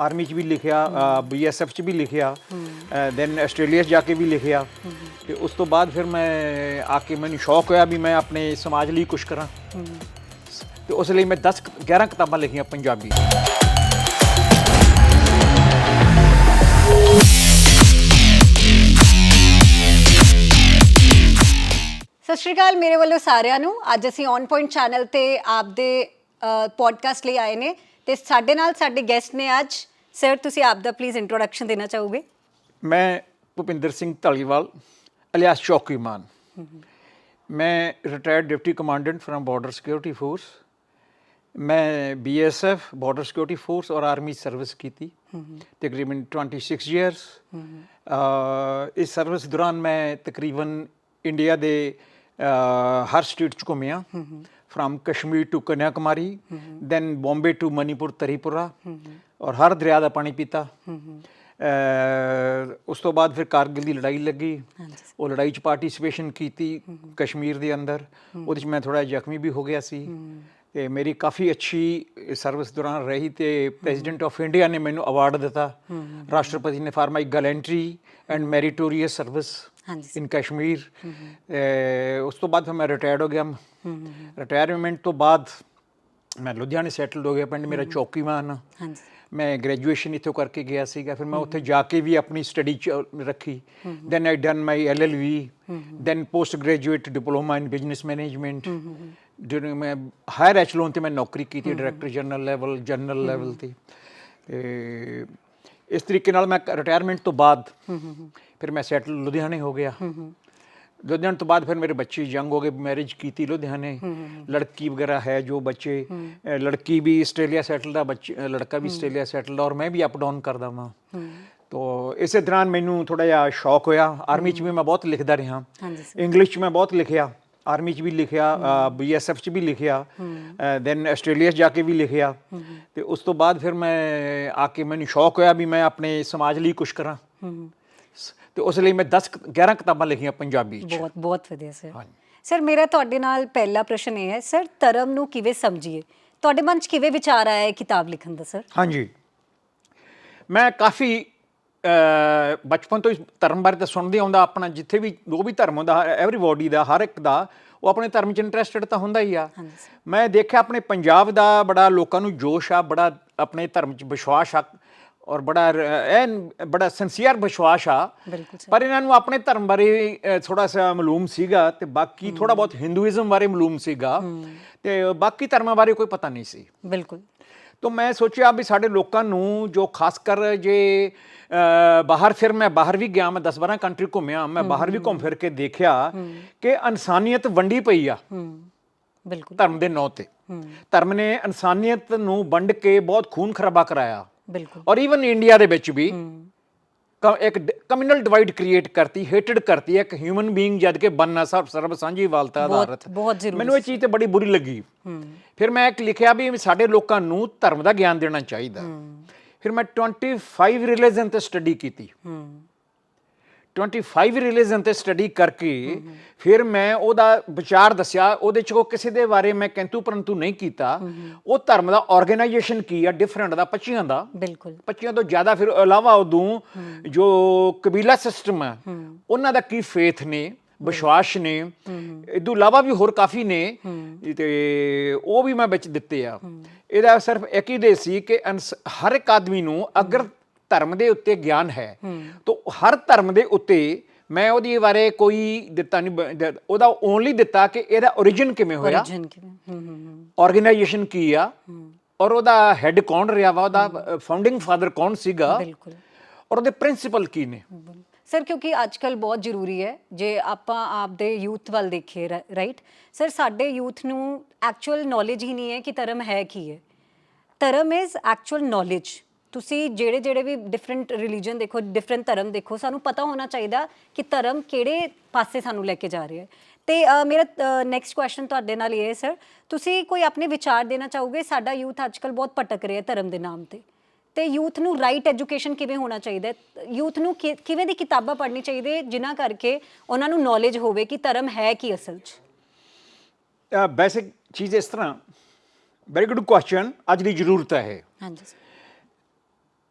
Army 'ਚ ਵੀ ਲਿਖਿਆ BSF 'ਚ ਵੀ ਲਿਖਿਆ ਦੈਨ ਆਸਟ੍ਰੇਲੀਆ 'ਚ ਜਾ ਕੇ ਵੀ ਲਿਖਿਆ। ਤੇ ਉਸ ਤੋਂ ਬਾਅਦ ਫਿਰ ਮੈਂ ਆ ਕੇ ਮੈਨੂੰ ਸ਼ੌਕ ਹੋਇਆ ਵੀ ਮੈਂ ਆਪਣੇ ਸਮਾਜ ਲਈ ਕੁਝ ਕਰਾਂ। ਤੇ ਉਸ ਲਈ ਮੈਂ 10 11 ਕਿਤਾਬਾਂ ਲਿਖੀਆਂ ਪੰਜਾਬੀ ਸਤਿ ਸ਼੍ਰੀ ਅਕਾਲ ਮੇਰੇ ਵੱਲੋਂ ਸਾਰਿਆਂ ਨੂੰ। ਅੱਜ ਅਸੀਂ ਔਨ ਪੁਆਇੰਟ ਚੈਨਲ ਤੇ ਆਪਦੇ ਪੋਡਕਾਸਟ ਲਈ ਆਏ ਨੇ। ਤੇ ਸਾਡੇ ਨਾਲ ਸਾਡੇ ਗੈਸਟ ਨੇ ਅੱਜ ਸਰ ਤੁਸੀਂ ਆਪ ਦਾ ਪਲੀਜ਼ ਇੰਟਰੋਡਕਸ਼ਨ ਦੇਣਾ ਚਾਹੋਗੇ? ਮੈਂ ਭੁਪਿੰਦਰ ਸਿੰਘ ਢਾਲੀਵਾਲ ਅਲਿਆਸ ਚੌਕੀਮਾਨ ਮੈਂ retired deputy commandant from border security force ਮੈਂ ਬੀਐਸਐਫ ਬਾਰਡਰ ਸਿਕਿਉਰਿਟੀ ਫੋਰਸ ਔਰ ਆਰਮੀ ਸਰਵਿਸ ਕੀਤੀ। ਤਕਰੀਬਨ 26 ਇਅਰਸ ਇਸ ਸਰਵਿਸ ਦੌਰਾਨ ਮੈਂ ਤਕਰੀਬਨ ਇੰਡੀਆ ਦੇ ਹਰ ਸਟੇਟ ਚ ਘੁੰਮਿਆ। From Kashmir to Kanyakumari then Bombay to Manipur Tripura ਔਰ ਹਰ ਦਰਿਆ ਦਾ ਪਾਣੀ ਪੀਤਾ ਉਸ ਤੋਂ ਬਾਅਦ ਫਿਰ ਕਾਰਗਿਲ ਦੀ ਲੜਾਈ ਲੱਗੀ ਉਹ ਲੜਾਈ 'ਚ ਪਾਰਟਿਸਿਪੇਸ਼ਨ ਕੀਤੀ ਕਸ਼ਮੀਰ ਦੇ ਅੰਦਰ ਉਹਦੇ 'ਚ ਮੈਂ ਥੋੜਾ ਜ਼ਖਮੀ ਵੀ ਹੋ ਗਿਆ ਸੀ ਤੇ ਮੇਰੀ ਕਾਫੀ ਅੱਛੀ ਸਰਵਿਸ ਦੌਰਾਨ ਰਹੀ ਤੇ ਪ੍ਰੈਜ਼ੀਡੈਂਟ ਆਫ ਇੰਡੀਆ ਨੇ ਮੈਨੂੰ ਅਵਾਰਡ ਦਿੱਤਾ ਰਾਸ਼ਟਰਪਤੀ ਨੇ for my gallantry and meritorious service in Kashmir ਉਸ ਤੋਂ ਬਾਅਦ ਫਿਰ ਮੈਂ ਰਿਟਾਇਰਡ ਹੋ ਗਿਆ ਰਿਟਾਇਰਮੈਂਟ ਤੋਂ ਬਾਅਦ ਮੈਂ ਲੁਧਿਆਣੇ ਸੈਟਲਡ ਹੋ ਗਿਆ ਪਿੰਡ ਮੇਰਾ ਚੌਕੀਵਾਨ। ਹਾਂਜੀ। ਮੈਂ ਗ੍ਰੈਜੂਏਸ਼ਨ ਇੱਥੋਂ ਕਰਕੇ ਗਿਆ ਸੀਗਾ ਫਿਰ ਮੈਂ ਉੱਥੇ ਜਾ ਕੇ ਵੀ ਆਪਣੀ ਸਟੱਡੀ ਰੱਖੀ। Then I done my LLB then post graduate diploma in business management ਜਦੋਂ ਮੈਂ ਹਾਇਰ ਐਚਲੋਨ ਤੇ ਮੈਂ ਨੌਕਰੀ ਕੀਤੀ director general level general level ਤੇ। ਤੇ ਇਸ ਤਰੀਕੇ ਨਾਲ ਮੈਂ ਰਿਟਾਇਰਮੈਂਟ ਤੋਂ ਬਾਅਦ ਫਿਰ ਮੈਂ ਸੈਟਲ ਲੁਧਿਆਣੇ ਹੋ ਗਿਆ। ਲੁਧਿਆਣੇ ਤੋਂ ਬਾਅਦ ਫਿਰ ਮੇਰੇ ਬੱਚੇ ਯੰਗ ਹੋ ਗਏ ਮੈਰਿਜ ਕੀਤੀ ਲੁਧਿਆਣੇ ਲੜਕੀ ਵਗੈਰਾ ਹੈ ਜੋ ਬੱਚੇ ਲੜਕੀ ਵੀ ਆਸਟ੍ਰੇਲੀਆ ਸੈਟਲਡ ਆ ਬੱਚੇ ਲੜਕਾ ਵੀ ਆਸਟ੍ਰੇਲੀਆ ਸੈਟਲਡ ਔਰ ਮੈਂ ਵੀ ਅਪ ਡਾਊਨ ਕਰਦਾ ਵਾਂ ਤੋ ਇਸੇ ਦੌਰਾਨ ਮੈਨੂੰ ਥੋੜਾ ਜਿਹਾ ਸ਼ੌਕ ਹੋਇਆ ਆਰਮੀ 'ਚ ਵੀ ਮੈਂ ਬਹੁਤ ਲਿਖਦਾ ਰਿਹਾ ਇੰਗਲਿਸ਼ 'ਚ ਮੈਂ ਬਹੁਤ ਲਿਖਿਆ ਆਰਮੀ 'ਚ ਵੀ ਲਿਖਿਆ ਬੀਐਸਐਫ 'ਚ ਵੀ ਲਿਖਿਆ ਦੈਨ ਆਸਟ੍ਰੇਲੀਆ ਜਾ ਕੇ ਵੀ ਲਿਖਿਆ ਤੇ ਉਸ ਤੋਂ ਬਾਅਦ ਫਿਰ ਮੈਂ ਆ ਕੇ ਮੈਨੂੰ ਸ਼ੌਕ ਹੋਇਆ ਵੀ ਮੈਂ ਆਪਣੇ ਸਮਾਜ ਲਈ ਕੁਝ ਕਰਾਂ ਤੇ ਉਸ ਲਈ ਮੈਂ 10 11 ਕਿਤਾਬਾਂ ਲਿਖੀਆਂ ਪੰਜਾਬੀ 'ਚ। ਬਹੁਤ ਬਹੁਤ ਵਧੀਆ ਸਰ ਹਾਂਜੀ। ਸਰ ਮੇਰਾ ਤੁਹਾਡੇ ਨਾਲ ਪਹਿਲਾ ਪ੍ਰਸ਼ਨ ਇਹ ਹੈ ਸਰ ਧਰਮ ਨੂੰ ਕਿਵੇਂ ਸਮਝੀਏ? ਤੁਹਾਡੇ ਮਨ 'ਚ ਕਿਵੇਂ ਵਿਚਾਰ ਆਇਆ ਇਹ ਕਿਤਾਬ ਲਿਖਣ ਦਾ ਸਰ ਹਾਂਜੀ। ਮੈਂ ਕਾਫੀ ਅ, ਬਚਪਨ ਤੋਂ ਹੀ ਧਰਮ ਬਾਰੇ ਤਾਂ ਸੁਣਦੇ ਆਉਂਦਾ ਆਪਣਾ ਜਿੱਥੇ ਵੀ ਜੋ ਵੀ ਧਰਮ ਹੁੰਦਾ ਐਵਰੀਬਾਡੀ ਦਾ ਹਰ ਇੱਕ ਦਾ ਉਹ ਆਪਣੇ ਧਰਮ 'ਚ ਇੰਟਰਸਟਡ ਤਾਂ ਹੁੰਦਾ ਹੀ ਆ। ਮੈਂ ਦੇਖਿਆ ਆਪਣੇ ਪੰਜਾਬ ਦਾ ਬੜਾ ਲੋਕਾਂ ਨੂੰ ਜੋਸ਼ ਆ ਬੜਾ ਆਪਣੇ ਧਰਮ 'ਚ ਵਿਸ਼ਵਾਸ ਆ ਔਰ ਬੜਾ ਐਨ ਬੜਾ ਸਿੰਸੀਅਰ ਵਿਸ਼ਵਾਸ ਆ। ਪਰ ਇਹਨਾਂ ਨੂੰ ਆਪਣੇ ਧਰਮ ਬਾਰੇ ਥੋੜਾ ਸਾ ਮਾਲੂਮ ਸੀਗਾ ਤੇ ਬਾਕੀ ਥੋੜਾ ਬਹੁਤ ਹਿੰਦੂਇਜ਼ਮ ਬਾਰੇ ਮਾਲੂਮ ਸੀਗਾ ਤੇ ਬਾਕੀ ਧਰਮਾਂ ਬਾਰੇ ਕੋਈ ਪਤਾ ਨਹੀਂ ਸੀ। ਬਿਲਕੁਲ। ਤਾਂ ਮੈਂ ਸੋਚਿਆ ਵੀ ਸਾਡੇ ਲੋਕਾਂ ਨੂੰ ਜੋ ਖਾਸ ਕਰ ਜੇ ਬਾਹਰ ਫਿਰ ਮੈਂ ਬਾਹਰ ਵੀ ਗਿਆ ਮੈਂ 10 12 ਕੰਟਰੀ ਘੁੰਮਿਆ ਮੈਂ ਬਾਹਰ ਵੀ ਘੁੰਮ ਫਿਰ ਕੇ ਦੇਖਿਆ ਕਿ ਇਨਸਾਨੀਅਤ ਵੰਡੀ ਪਈ ਆ। ਬਿਲਕੁਲ। ਧਰਮ ਦੇ ਨਾਂ ਤੇ। ਧਰਮ ਨੇ ਇਨਸਾਨੀਅਤ ਨੂੰ ਵੰਡ ਕੇ ਬਹੁਤ ਖੂਨ ਖਰਾਬਾ ਕਰਾਇਆ। ਬਿਲਕੁਲ। ਔਰ ਇਵਨ ਇੰਡੀਆ ਦੇ ਵਿੱਚ ਵੀ ਇੱਕ ਕਮਿਊਨਲ ਡਿਵਾਈਡ ਕ੍ਰੀਏਟ ਕਰਤੀ ਹੇਟਡ ਕਰਤੀ ਇੱਕ ਹਿਊਮਨ ਬੀਇੰਗ ਜਦ ਕਿ ਬੰਨਾ ਸਭ ਸਰਬ ਸਾਂਝੀ ਵਾਲਤਾ ਬਹੁਤ- ਆਧਾਰਿਤ। ਬਹੁਤ ਜ਼ਰੂਰੀ ਮੈਨੂੰ ਇਹ ਚੀਜ਼ ਤੇ ਬੜੀ ਬੁਰੀ ਲੱਗੀ। ਫਿਰ ਮੈਂ ਇੱਕ ਲਿਖਿਆ ਵੀ ਸਾਡੇ ਲੋਕਾਂ ਨੂੰ ਧਰਮ ਦਾ ਗਿਆਨ ਦੇਣਾ ਚਾਹੀਦਾ। ਫਿਰ ਮੈਂ 25 ਰਿਲੀਜਨ ਤੇ ਸਟੱਡੀ ਕੀਤੀ। ਹੂੰ। 25 ਰਿਲੀਜਨ ਤੇ ਸਟੱਡੀ ਕਰਕੇ ਫਿਰ ਮੈਂ ਉਹਦਾ ਵਿਚਾਰ ਦੱਸਿਆ ਉਹਦੇ ਚ ਉਹ ਕਿਸੇ ਦੇ ਬਾਰੇ ਮੈਂ ਕਿੰਤੂ ਪਰੰਤੂ ਨਹੀਂ ਕੀਤਾ। ਉਹ ਧਰਮ ਦਾ ਆਰਗੇਨਾਈਜੇਸ਼ਨ ਕੀ ਆ ਡਿਫਰੈਂਟ ਦਾ 25 ਦਾ। ਬਿਲਕੁਲ। 25 ਤੋਂ ਜ਼ਿਆਦਾ ਫਿਰ ਇਲਾਵਾ ਉਦੋਂ ਜੋ ਕਬੀਲਾ ਸਿਸਟਮ ਹੈ ਉਹਨਾਂ ਦਾ ਕੀ ਫੇਥ ਨੇ ਵਿਸ਼ਵਾਸ ਨੇ ਇਦੋਂ ਇਲਾਵਾ ਵੀ ਹੋਰ ਕਾਫੀ ਨੇ ਤੇ ਉਹ ਵੀ ਮੈਂ ਵਿੱਚ ਦਿੱਤੇ ਆ। ਇਹਦਾ ਸਿਰਫ ਇੱਕ ਹੀ ਦੇ ਸੀ ਕਿ ਹਰ ਇੱਕ ਆਦਮੀ ਨੂੰ ਅਗਰ ਧਰਮ ਦੇ ਉੱਤੇ ਗਿਆਨ ਹੈ। ਤਾਂ ਹਰ ਧਰਮ ਦੇ ਉੱਤੇ ਮੈਂ ਉਹਦੀ ਬਾਰੇ ਕੋਈ ਦਿੱਤਾ ਨਹੀਂ ਉਹਦਾ ਓਨਲੀ ਦਿੱਤਾ ਕਿ ਇਹਦਾ origin ਕਿਵੇਂ ਹੋਇਆ। Origin ਕਿਵੇਂ? ਹੂੰ ਹੂੰ ਆਰਗੇਨਾਈਜੇਸ਼ਨ ਕੀ ਆ? ਔਰ ਉਹਦਾ ਹੈੱਡ ਕੌਣ ਰਿਹਾ ਵਾ? ਉਹਦਾ ਫਾਊਂਡਿੰਗ ਫਾਦਰ ਕੌਣ ਸੀਗਾ? ਬਿਲਕੁਲ। ਔਰ ਉਹਦੇ ਪ੍ਰਿੰਸੀਪਲ ਕੀ ਨੇ? ਸਰ ਕਿਉਂਕਿ ਅੱਜ ਕੱਲ ਬਹੁਤ ਜ਼ਰੂਰੀ ਹੈ। ਜੇ ਆਪਾਂ ਆਪਦੇ ਯੂਥ ਵੱਲ ਦੇਖੀਏ ਰਾਈਟ ਸਰ ਸਾਡੇ ਯੂਥ ਨੂੰ ਐਕਚੁਅਲ ਨੌਲੇਜ ਹੀ ਨਹੀਂ ਹੈ ਕਿ ਧਰਮ ਹੈ ਕੀ ਹੈ। ਧਰਮ ਇਜ਼ ਐਕਚੁਅਲ ਨੌਲੇਜ ਤੁਸੀਂ ਜਿਹੜੇ ਜਿਹੜੇ ਵੀ ਡਿਫਰੈਂਟ ਰਿਲੀਜੀਅਨ ਦੇਖੋ ਡਿਫਰੈਂਟ ਧਰਮ ਦੇਖੋ ਸਾਨੂੰ ਪਤਾ ਹੋਣਾ ਚਾਹੀਦਾ ਕਿ ਧਰਮ ਕਿਹੜੇ ਪਾਸੇ ਸਾਨੂੰ ਲੈ ਕੇ ਜਾ ਰਿਹਾ ਹੈ। ਤੇ ਅ, ਮੇਰਾ ਨੈਕਸਟ ਕੁਐਸਚਨ ਤੁਹਾਡੇ ਨਾਲ ਇਹ ਹੈ ਸਰ ਤੁਸੀਂ ਕੋਈ ਆਪਣੇ ਵਿਚਾਰ ਦੇਣਾ ਚਾਹੋਗੇ? ਸਾਡਾ ਯੂਥ ਅੱਜਕੱਲ ਬਹੁਤ ਭਟਕ ਰਿਹਾ ਹੈ ਧਰਮ ਦੇ ਨਾਮ ਤੇ। ਤੇ ਯੂਥ ਨੂੰ ਰਾਈਟ ਐਜੂਕੇਸ਼ਨ ਕਿਵੇਂ ਹੋਣਾ ਚਾਹੀਦਾ ਹੈ? ਯੂਥ ਨੂੰ ਕਿ- ਕਿਵੇਂ ਦੀ ਕਿਤਾਬਾਂ ਪੜ੍ਹਨੀ ਚਾਹੀਦੀ ਹੈ ਜਿਨ੍ਹਾਂ ਕਰਕੇ ਉਹਨਾਂ ਨੂੰ ਨੌਲੇਜ ਹੋਵੇ ਕਿ ਧਰਮ ਹੈ ਕੀ ਅਸਲ 'ਚ? ਬੇਸਿਕ ਚੀਜ਼ ਇਸ ਤਰ੍ਹਾਂ ਵੈਰੀ ਗੁੱਡ ਕੁਐਸਚਨ ਅੱਜ ਦੀ ਜ਼ਰੂਰਤ ਹੈ ਇਹ। ਹਾਂਜੀ sir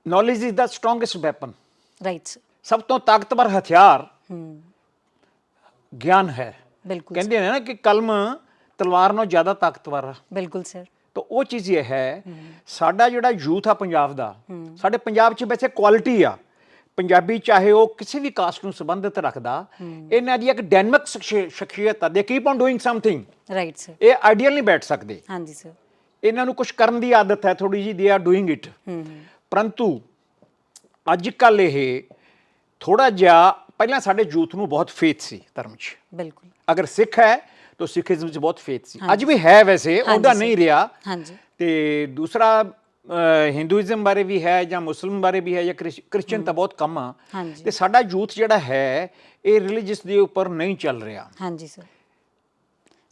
knowledge is the strongest weapon right sir ਸਭ ਤੋਂ ਤਾਕਤਵਰ ਹਥਿਆਰ ਹੂੰ। ਗਿਆਨ ਹੈ। ਬਿਲਕੁਲ ਕਹਿੰਦੇ ਨੇ ਨਾ ਕਿ ਕਲਮ ਤਲਵਾਰ ਨਾਲੋਂ ਜ਼ਿਆਦਾ ਤਾਕਤਵਰ ਆ। ਬਿਲਕੁਲ ਸਰ। ਤਾਂ ਉਹ ਚੀਜ਼ ਇਹ ਹੈ ਸਾਡਾ ਜਿਹੜਾ ਯੂਥ ਆ ਪੰਜਾਬ ਦਾ ਸਾਡੇ ਪੰਜਾਬ 'ਚ ਵੈਸੇ ਕੁਆਲਿਟੀ ਆ। ਪੰਜਾਬੀ ਚਾਹੇ ਉਹ ਕਿਸੇ ਵੀ ਕਾਸਟ ਨੂੰ ਸੰਬੰਧਿਤ ਰੱਖਦਾ ਇਹਨਾਂ ਦੀ ਇੱਕ ਡਾਇਨਾਮਿਕ ਸ਼ਖਸੀਅਤ ਆ। They keep on doing something right sir ਇਹ ਆਈਡੀਅਲ ਨਹੀਂ ਬੈਠ ਸਕਦੇ। ਹਾਂਜੀ ਸਰ ਇਹਨਾਂ ਨੂੰ ਕੁਝ ਕਰਨ ਦੀ ਆਦਤ ਹੈ ਥੋੜੀ ਜੀ ਦੇ ਆਰ ਡੂਇੰਗ ਇਟ ਪਰੰਤੂ ਅੱਜ ਕੱਲ ਇਹ ਥੋੜਾ ਜਿਹਾ ਪਹਿਲਾਂ ਸਾਡੇ ਯੂਥ ਨੂੰ ਬਹੁਤ ਫੇਥ ਸੀ ਧਰਮ 'ਚ। ਬਿਲਕੁਲ। ਅਗਰ ਸਿੱਖ ਹੈ ਤਾਂ ਸਿੱਖੀਜ਼ਮ 'ਚ ਬਹੁਤ ਫੇਥ ਸੀ। ਅੱਜ ਵੀ ਹੈ ਵੈਸੇ ਉਹਦਾ। ਨਹੀਂ ਰਿਹਾ। ਹਾਂਜੀ। ਤੇ ਦੂਸਰਾ ਹਿੰਦੂਇਜ਼ਮ ਬਾਰੇ ਵੀ ਹੈ ਜਾਂ ਮੁਸਲਮ ਬਾਰੇ ਵੀ ਹੈ ਜਾਂ ਕ੍ਰਿਸ- ਕ੍ਰਿਸਚੀਅਨ ਤਾਂ ਬਹੁਤ ਕਮ ਆ। ਤੇ ਸਾਡਾ ਯੂਥ ਜਿਹੜਾ ਹੈ ਇਹ ਰਿਲੀਜੀਅਸ ਦੇ ਉੱਪਰ ਨਹੀਂ ਚੱਲ ਰਿਹਾ। ਹਾਂਜੀ ਸਰ।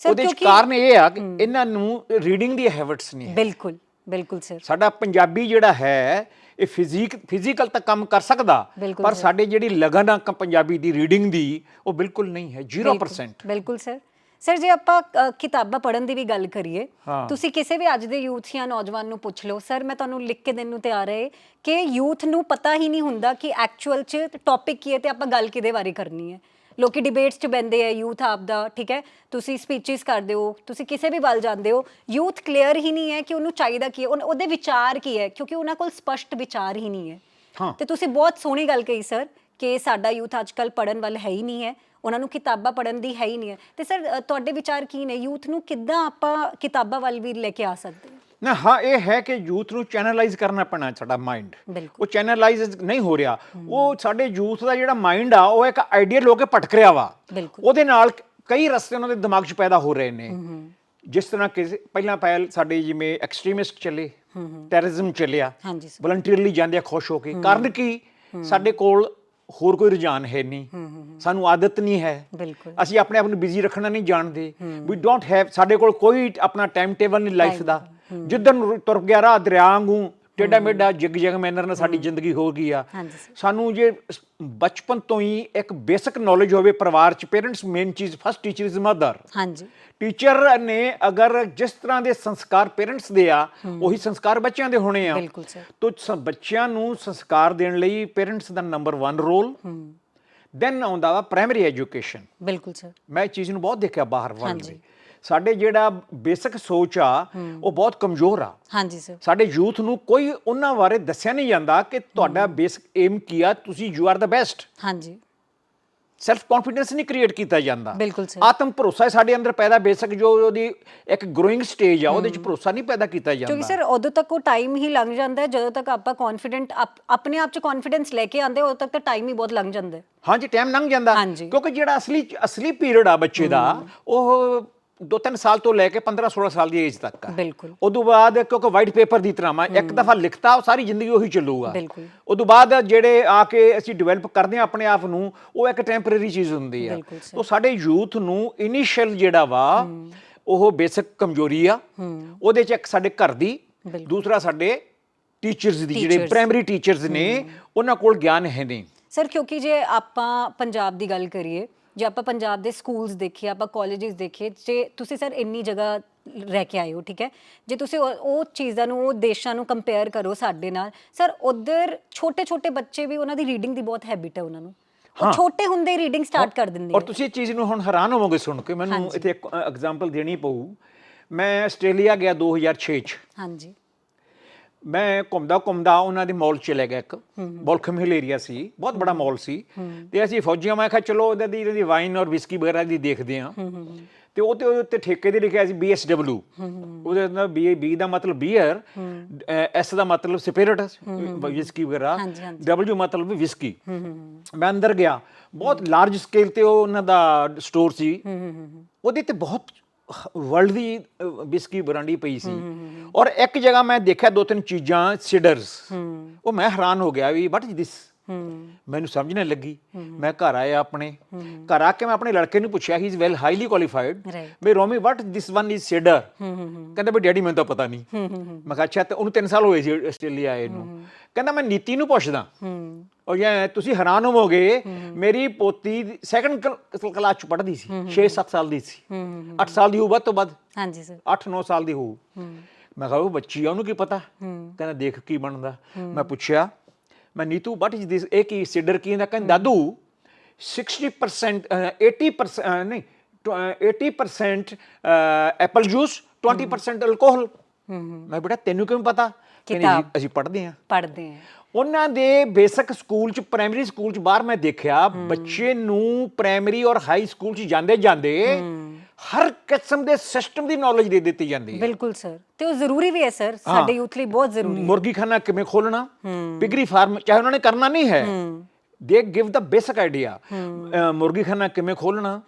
ਉਹਦੇ ਕਾਰਨ ਇਹ ਆ ਕਿ ਇਹਨਾਂ ਨੂੰ ਰੀਡਿੰਗ ਦੀ ਹੈਬਿਟਸ ਨਹੀਂ ਹੈ। ਬਿਲਕੁਲ। ਬਿਲਕੁਲ ਸਰ ਸਾਡਾ ਪੰਜਾਬੀ ਜਿਹੜਾ ਹੈ ਇਹ ਫਿਜ਼ੀਕ ਫਿਜ਼ੀਕਲ ਤਾਂ ਕੰਮ ਕਰ ਸਕਦਾ ਬਿਲਕੁਲ ਪਰ। ਸਾਡੇ ਜਿਹੜੀ ਲਗਨ ਆ ਕ- ਪੰਜਾਬੀ ਦੀ ਰੀਡਿੰਗ ਦੀ ਉਹ ਬਿਲਕੁਲ ਨਹੀਂ ਹੈ 0% ਬਿਲਕੁਲ ਸਰ ਸਰ ਜੇ ਆਪਾਂ ਅ, ਕਿਤਾਬਾਂ ਪੜ੍ਹਨ ਦੀ ਵੀ ਗੱਲ ਕਰੀਏ ਹਾਂ। ਤੁਸੀਂ ਕਿਸੇ ਵੀ ਅੱਜ ਦੇ ਯੂਥ ਜਾਂ ਨੌਜਵਾਨ ਨੂੰ ਪੁੱਛ ਲਓ ਸਰ ਮੈਂ ਤੁਹਾਨੂੰ ਲਿਖ ਕੇ ਦੇਣ ਨੂੰ ਤਿਆਰ ਹੈ ਕਿ ਯੂਥ ਨੂੰ ਪਤਾ ਹੀ ਨਹੀਂ ਹੁੰਦਾ ਕਿ ਐਕਚੁਅਲ ਚ ਟੌਪਿਕ ਕੀ ਹੈ ਤੇ ਆਪਾਂ ਗੱਲ ਕਿਹਦੇ ਬਾਰੇ ਕਰਨੀ ਹੈ ਲੋਕੀ ਡਿਬੇਟਸ ਚ ਬੈੰਦੇ ਆ ਯੂਥ ਆਪ ਦਾ ਠੀਕ ਹੈ? ਤੁਸੀਂ ਸਪੀਚਸ ਕਰਦੇ ਹੋ ਤੁਸੀਂ ਕਿਸੇ ਵੀ ਵੱਲ ਜਾਂਦੇ ਹੋ ਯੂਥ ਕਲੀਅਰ ਹੀ ਨਹੀਂ ਹੈ ਕਿ ਉਹਨੂੰ ਚਾਹੀਦਾ ਕੀ ਹੈ ਉਹਨ- ਉਹਦੇ ਵਿਚਾਰ ਕੀ ਹੈ ਕਿਉਂਕਿ ਉਹਨਾਂ ਕੋਲ ਸਪਸ਼ਟ ਵਿਚਾਰ ਹੀ ਨਹੀਂ ਹੈ। ਹਾਂ। ਤੇ ਤੁਸੀਂ ਬਹੁਤ ਸੋਹਣੀ ਗੱਲ ਕਹੀ ਸਰ ਕਿ ਸਾਡਾ ਯੂਥ ਅੱਜਕੱਲ ਪੜਨ ਵੱਲ ਹੈ ਹੀ ਨਹੀਂ ਹੈ ਉਹਨਾਂ ਨੂੰ ਕਿਤਾਬਾਂ ਪੜਨ ਦੀ ਹੈ ਹੀ ਨਹੀਂ ਹੈ। ਤੇ ਸਰ ਅ, ਤੁਹਾਡੇ ਵਿਚਾਰ ਕੀ ਨੇ? ਯੂਥ ਨੂੰ ਕਿੱਦਾਂ ਆਪਾਂ ਕਿਤਾਬਾਂ ਵੱਲ ਵੀ ਲੈ ਕੇ ਆ ਸਕਦੇ ਹਾਂ? ਨਾ ਹਾਂ ਇਹ ਹੈ ਕਿ ਯੂਥ ਨੂੰ ਚੈਨਲਾਈਜ਼ ਕਰਨਾ ਪੈਣਾ ਸਾਡਾ ਮਾਈਂਡ। ਉਹ ਚੈਨਲਾਈਜ਼ ਨਹੀਂ ਹੋ ਰਿਹਾ। ਉਹ ਸਾਡੇ ਯੂਥ ਦਾ ਜਿਹੜਾ ਮਾਈਂਡ ਆ ਉਹ ਇੱਕ ਆਈਡੀਅਲ ਹੋ ਕੇ ਭਟਕ ਰਿਹਾ ਵਾ। ਉਹਦੇ ਨਾਲ ਕਈ ਰਸਤੇ ਉਹਨਾਂ ਦੇ ਦਿਮਾਗ 'ਚ ਪੈਦਾ ਹੋ ਰਹੇ ਨੇ। ਜਿਸ ਤਰ੍ਹਾਂ ਕਿ ਪਹਿਲਾਂ ਪਹਿਲ ਸਾਡੇ ਜਿਵੇਂ ਐਕਸਟ੍ਰੀਮਿਸਟ ਚੱਲੇ ਟੈਰਰਿਜ਼ਮ ਚੱਲਿਆ। ਵਲੰਟੀਅਰਲੀ ਜਾਂਦੇ ਆ ਖੁਸ਼ ਹੋ ਕੇ। ਕਾਰਨ ਕੀ? ਸਾਡੇ ਕੋਲ ਹੋਰ ਕੋਈ ਰੁਝਾਨ ਹੈ ਨਹੀਂ। ਸਾਨੂੰ ਆਦਤ ਨਹੀਂ ਹੈ। ਅਸੀਂ ਆਪਣੇ ਆਪ ਨੂੰ ਬਿਜ਼ੀ ਰੱਖਣਾ ਨਹੀਂ ਜਾਣਦੇ। ਵੀ ਡੋਂਟ ਹੈਵ ਸਾਡੇ ਕੋਲ ਕੋਈ ਆਪਣਾ ਟਾਈਮ ਟੇਬਲ ਨਹੀਂ ਲਾਈਫ ਦਾ। ਜਿੱਦਨ ਨੂੰ ਤੁਰ ਗਿਆ ਰਾਹ ਦਰਿਆ ਵਾਂਗੂ ਟੇਡਾ ਮੇਡਾ ਜਿਗ ਜਗ ਮੈਨਰ ਨਾਲ ਸਾਡੀ ਜ਼ਿੰਦਗੀ ਹੋ ਗਈ ਆ। ਸਾਨੂੰ ਜੇ ਬਚਪਨ ਤੋਂ ਹੀ ਇੱਕ ਬੇਸਿਕ ਨੌਲੇਜ ਹੋਵੇ ਪਰਿਵਾਰ ਚ ਪੇਰੈਂਟਸ ਮੇਨ ਚੀਜ਼ ਫਸਟ ਟੀਚਰ ਇਜ਼ ਮਦਰ ਹਾਂਜੀ। ਟੀਚਰ ਨੇ ਅਗਰ ਜਿਸ ਤਰ੍ਹਾਂ ਦੇ ਸੰਸਕਾਰ ਪੇਰੈਂਟਸ ਦੇ ਆ ਉਹੀ ਸੰਸਕਾਰ ਬੱਚਿਆਂ ਦੇ ਹੋਣੇ ਆ। ਬਿਲਕੁਲ ਸਰ। ਤੋ ਬੱਚਿਆਂ ਨੂੰ ਸੰਸਕਾਰ ਦੇਣ ਲਈ ਪੇਰੈਂਟਸ ਦਾ ਨੰਬਰ 1 ਰੋਲ ਦੈਨ ਆਉਂਦਾ ਵਾ ਪ੍ਰਾਇਮਰੀ ਐਜੂਕੇਸ਼ਨ ਬਿਲਕੁਲ ਸਰ। ਮੈਂ ਚੀਜ਼ ਨੂੰ ਬਹੁਤ ਦੇਖਿਆ ਬਾਹਰ ਵੱਲ ਹਾਂਜੀ। ਸਾਡੇ ਜਿਹੜਾ ਬੇਸਿਕ ਸੋਚ ਆ ਉਹ ਬਹੁਤ ਕਮਜ਼ੋਰ ਆ। ਹਾਂਜੀ ਸਰ। ਸਾਡੇ ਯੂਥ ਨੂੰ ਕੋਈ ਉਹਨਾਂ ਬਾਰੇ ਦੱਸਿਆ ਨਹੀਂ ਜਾਂਦਾ ਕਿ ਤੁਹਾਡਾ ਬੇਸਿਕ ਏਮ ਕੀ ਆ ਤੁਸੀਂ ਯੂ ਆਰ ਦਾ ਬੈਸਟ ਹਾਂਜੀ। ਸੈਲਫ ਕੌਨਫੀਡੈਂਸ ਨਹੀਂ ਕ੍ਰੀਏਟ ਕੀਤਾ ਜਾਂਦਾ। ਬਿਲਕੁਲ ਸਰ। ਆਤਮ ਭਰੋਸਾ ਸਾਡੇ ਅੰਦਰ ਪੈਦਾ ਬੇਸਿਕ ਜੋ ਉਹਦੀ ਇੱਕ ਗਰੋਇੰਗ ਸਟੇਜ ਆ ਉਹਦੇ ਚ ਭਰੋਸਾ ਨਹੀਂ ਪੈਦਾ ਕੀਤਾ ਕਿਉਂਕਿ ਜਾਂਦਾ ਸਰ ਉਦੋਂ ਤੱਕ ਉਹ ਟਾਈਮ ਹੀ ਲੰਘ ਜਾਂਦਾ ਹੈ ਜਦੋਂ ਤੱਕ ਆਪਾਂ ਕੌਨਫੀਡੈਂਟ ਆਪਣੇ ਆਪ ਚ ਕੌਨਫੀਡੈਂਸ ਲੈ ਕੇ ਆਉਂਦੇ ਉਦੋਂ ਤੱਕ ਤਾਂ ਟਾਈਮ ਹੀ ਬਹੁਤ ਲੰਘ ਜਾਂਦਾ ਹੈ। ਹਾਂਜੀ ਟਾਈਮ ਲੰਘ ਜਾਂਦਾ। ਕਿਉਂਕਿ ਜਿਹੜਾ ਅਸਲੀ ਅਸਲੀ ਪੀਰੀਅਡ ਆ ਬੱਚੇ ਦਾ ਉਹ 2-3 ਸਾਲ ਤੋਂ ਲੈ ਕੇ 15-16 ਸਾਲ ਦੀ ਏਜ ਤੱਕ ਆ। ਬਿਲਕੁਲ। ਉਦੋਂ ਬਾਅਦ ਕਿਉਂਕਿ ਵਾਈਟ ਪੇਪਰ ਦੀ ਤਰ੍ਹਾਂ ਮੈਂ ਇੱਕ ਦਫਾ ਲਿਖਤਾ ਉਹ ਸਾਰੀ ਜ਼ਿੰਦਗੀ ਉਹੀ ਚੱਲੂਗਾ। ਬਿਲਕੁਲ। ਉਦੋਂ ਬਾਅਦ ਜਿਹੜੇ ਆ ਕੇ ਅਸੀਂ ਡਿਵੈਲਪ ਕਰਦੇ ਆ ਆਪਣੇ ਆਪ ਨੂੰ ਉਹ ਇੱਕ ਟੈਂਪਰੇਰੀ ਚੀਜ਼ ਹੁੰਦੀ ਆ। ਬਿਲਕੁਲ ਸਾਡੇ ਯੂਥ ਨੂੰ ਇਨੀਸ਼ੀਅਲ ਜਿਹੜਾ ਵਾ ਉਹ ਬੇਸਿਕ ਕਮਜ਼ੋਰੀ ਆ। ਉਹਦੇ ਚ ਇੱਕ ਸਾਡੇ ਘਰ ਦੀ ਬਿਲਕੁਲ। ਦੂਸਰਾ ਸਾਡੇ ਟੀਚਰਸ ਦੀ ਜਿਹੜੇ Teachers। ਪ੍ਰਾਇਮਰੀ ਟੀਚਰਸ ਨੇ ਉਹਨਾਂ ਕੋਲ ਗਿਆਨ ਹੈ ਨਹੀਂ। ਸਰ ਕਿਉਂਕਿ ਜੇ ਆਪਾਂ ਪੰਜਾਬ ਦੀ ਗੱਲ ਕਰੀਏ ਜੇ ਆਪਾਂ ਪੰਜਾਬ ਦੇ ਸਕੂਲਸ ਦੇਖੀਏ ਆਪਾਂ ਕਾਲਜਸ ਦੇਖੀਏ ਜੇ ਤੁਸੀਂ ਸਰ ਇੰਨੀ ਜਗ੍ਹਾ ਰਹਿ ਕੇ ਆਏ ਹੋ ਠੀਕ ਹੈ? ਜੇ ਤੁਸੀਂ ਉਹ ਉਹ ਚੀਜ਼ਾਂ ਨੂੰ ਉਹ ਦੇਸ਼ਾਂ ਨੂੰ ਕੰਪੇਅਰ ਕਰੋ ਸਾਡੇ ਨਾਲ ਸਰ ਉਧਰ ਛੋਟੇ ਛੋਟੇ ਬੱਚੇ ਵੀ ਉਹਨਾਂ ਦੀ ਰੀਡਿੰਗ ਦੀ ਬਹੁਤ ਹੈਬਿਟ ਹੈ ਉਹਨਾਂ ਨੂੰ। ਉਹ ਹਾਂ। ਛੋਟੇ ਹੁੰਦੇ ਰੀਡਿੰਗ ਸਟਾਰਟ ਕਰ ਦਿੰਦੇ ਔਰ ਆ। ਤੁਸੀਂ ਇਹ ਚੀਜ਼ ਨੂੰ ਹੁਣ ਹੈਰਾਨ ਹੋਵੋਗੇ ਸੁਣ ਕੇ ਮੈਨੂੰ ਹਾਂਜੀ। ਇੱਥੇ ਇੱਕ ਐਗਜ਼ਾਮਪਲ ਦੇਣੀ ਪਊ। ਮੈਂ ਆਸਟ੍ਰੇਲੀਆ ਗਿਆ 2006 ਚ। ਹਾਂਜੀ। ਮੈਂ ਘੁੰਮਦਾ ਘੁੰਮਦਾ ਉਹਨਾਂ ਦੇ ਮਾਲ ਚਲੇ ਗਿਆ ਇੱਕ। ਬੋਲਖਮ ਹਿਲ ਏਰੀਆ ਸੀ ਬਹੁਤ ਬੜਾ ਮਾਲ ਸੀ। ਤੇ ਅਸੀਂ ਫੌਜੀਆਂ ਮੈਂ ਕਿਹਾ ਚਲੋ ਉਹਦੇ ਦੀ ਇਹਦੀ ਵਾਈਨ ਔਰ ਵਿਸਕੀ ਵਗੈਰਾ ਦੀ ਦੇਖਦੇ ਹਾਂ। ਤੇ ਉਹ ਤੇ ਉਹਦੇ ਉੱਤੇ ਠੇਕੇ ਦੇ ਲਿਖਿਆ ਸੀ BSW ਉਹਦੇ ਨਾਲ ਬੀ ਬੀ ਦਾ ਮਤਲਬ ਬੀਅਰ ਐਸ ਦਾ ਮਤਲਬ ਸਪਿਰਿਟ ਵਿਸਕੀ ਵਗੈਰਾ। W ਮਤਲਬ ਵਿਸਕੀ ਮੈਂ ਅੰਦਰ ਗਿਆ। ਬਹੁਤ ਲਾਰਜ ਸਕੇਲ ਤੇ ਉਹ ਉਹਨਾਂ ਦਾ ਸਟੋਰ ਸੀ। ਉਹਦੇ ਤੇ ਬਹੁਤ ਵਰਲਡ ਦੀ ਵਿਸਕੀ ਬਰਾਂਡੀ ਪਈ ਸੀ। ਔਰ ਇੱਕ ਜਗ੍ਹਾ ਮੈਂ ਦੇਖਿਆ ਦੋ ਤਿੰਨ ਚੀਜ਼ਾਂ ਸਿਡਰਸ। ਉਹ ਮੈਂ ਹੈਰਾਨ ਹੋ ਗਿਆ ਵੀ ਵਾਟ ਇਜ਼ ਦਿਸ ਮੈਨੂੰ ਸਮਝ ਨਹੀਂ ਲੱਗੀ। ਮੈਂ ਘਰ ਆਇਆ ਆਪਣੇ। ਘਰ ਆ ਕੇ ਮੈਂ ਆਪਣੇ ਲੜਕੇ ਨੂੰ ਪੁੱਛਿਆ he is well highly qualified. ਮੈਂ Romi what this one is cider? ਕਹਿੰਦਾ ਵੀ ਡੈਡੀ ਮੈਨੂੰ ਤਾਂ ਪਤਾ ਨਹੀਂ। ਮੈਂ ਕਿਹਾ ਅੱਛਾ ਤੇ ਉਹਨੂੰ 3 ਸਾਲ ਹੋਏ ਸੀ ਆਸਟ੍ਰੇਲੀਆ ਆਏ ਨੂੰ। ਕਹਿੰਦਾ ਮੈਂ ਨੀਤੀ ਨੂੰ ਪੁੱਛਦਾ। ਔਰ ਇਹ ਤੁਸੀਂ ਹੈਰਾਨ ਹੋਵੋਗੇ ਮੇਰੀ ਪੋਤੀ ਸੈਕੰਡ ਕਲਾਸ ਚ ਪੜ੍ਹਦੀ ਸੀ 6-7 ਸਾਲ ਦੀ ਸੀ 8 ਸਾਲ ਦੀ ਹੋ ਵੱਧ ਤੋਂ ਵੱਧ ਹਾਂਜੀ ਸਰ 8-9 ਸਾਲ ਦੀ ਹੋ ਮੈਂ ਕਿਹਾ ਉਹ ਬੱਚੀ ਆ ਉਹਨੂੰ ਕੀ ਪਤਾ ਕਹਿੰਦਾ ਦੇਖ ਕੀ ਬਣਦਾ ਮੈਂ ਪੁੱਛਿਆ ਮੈਂ ਨੀਤੂ ਵਾਟ ਇਜ਼ ਦਿਸ ਇਹ ਕੀ ਸਿਡਰ ਕੀ ਹੁੰਦਾ ਕਹਿੰਦਾ ਦਾਦੂ 60% ਅਹ, 80% ਅਹ, ਨਹੀਂ tw- ਅਹ, 80% ਐਪਲ ਜੂਸ 20% ਅਲਕੋਹਲ ਮੈਂ ਬੇਟਾ ਤੈਨੂੰ ਕਿਵੇਂ ਪਤਾ ਕਿਤਾਬ। ਅਸੀਂ ਪੜ੍ਹਦੇ ਹਾਂ ਪੜ੍ਹਦੇ ਆ ਉਹਨਾਂ ਦੇ ਬੇਸਿਕ ਸਕੂਲ ਚ ਪ੍ਰਾਇਮਰੀ ਸਕੂਲ ਚ ਬਾਹਰ ਮੈਂ ਦੇਖਿਆ ਬੱਚੇ ਨੂੰ ਪ੍ਰਾਇਮਰੀ ਔਰ ਹਾਈ ਸਕੂਲ ਚ ਜਾਂਦੇ ਜਾਂਦੇ ਹਰ ਕਿਸਮ ਦੇ ਸਿਸਟਮ ਦੀ ਨੌਲੇਜ ਦੇ ਦਿੱਤੀ ਜਾਂਦੀ ਹੈ। ਬਿਲਕੁਲ ਸਰ। ਤੇ ਉਹ ਜ਼ਰੂਰੀ ਵੀ ਹੈ ਸਰ ਸਾਡੇ ਯੂਥ ਲਈ ਬਹੁਤ ਜ਼ਰੂਰੀ ਹੈ। ਮੁਰਗੀ ਖਾਨਾ ਕਿਵੇਂ ਖੋਲਣਾ ਪਿਗਰੀ ਫਾਰਮ ਚਾਹੇ ਉਹਨਾਂ ਨੇ ਕਰਨਾ ਨਹੀਂ ਹੈ। ਦੇ ਗਿਵ ਦਾ ਬੇਸਿਕ ਆਈਡੀਆ ਮੁਰਗੀ ਖਾਨਾ ਕਿਵੇਂ ਖੋਲਣਾ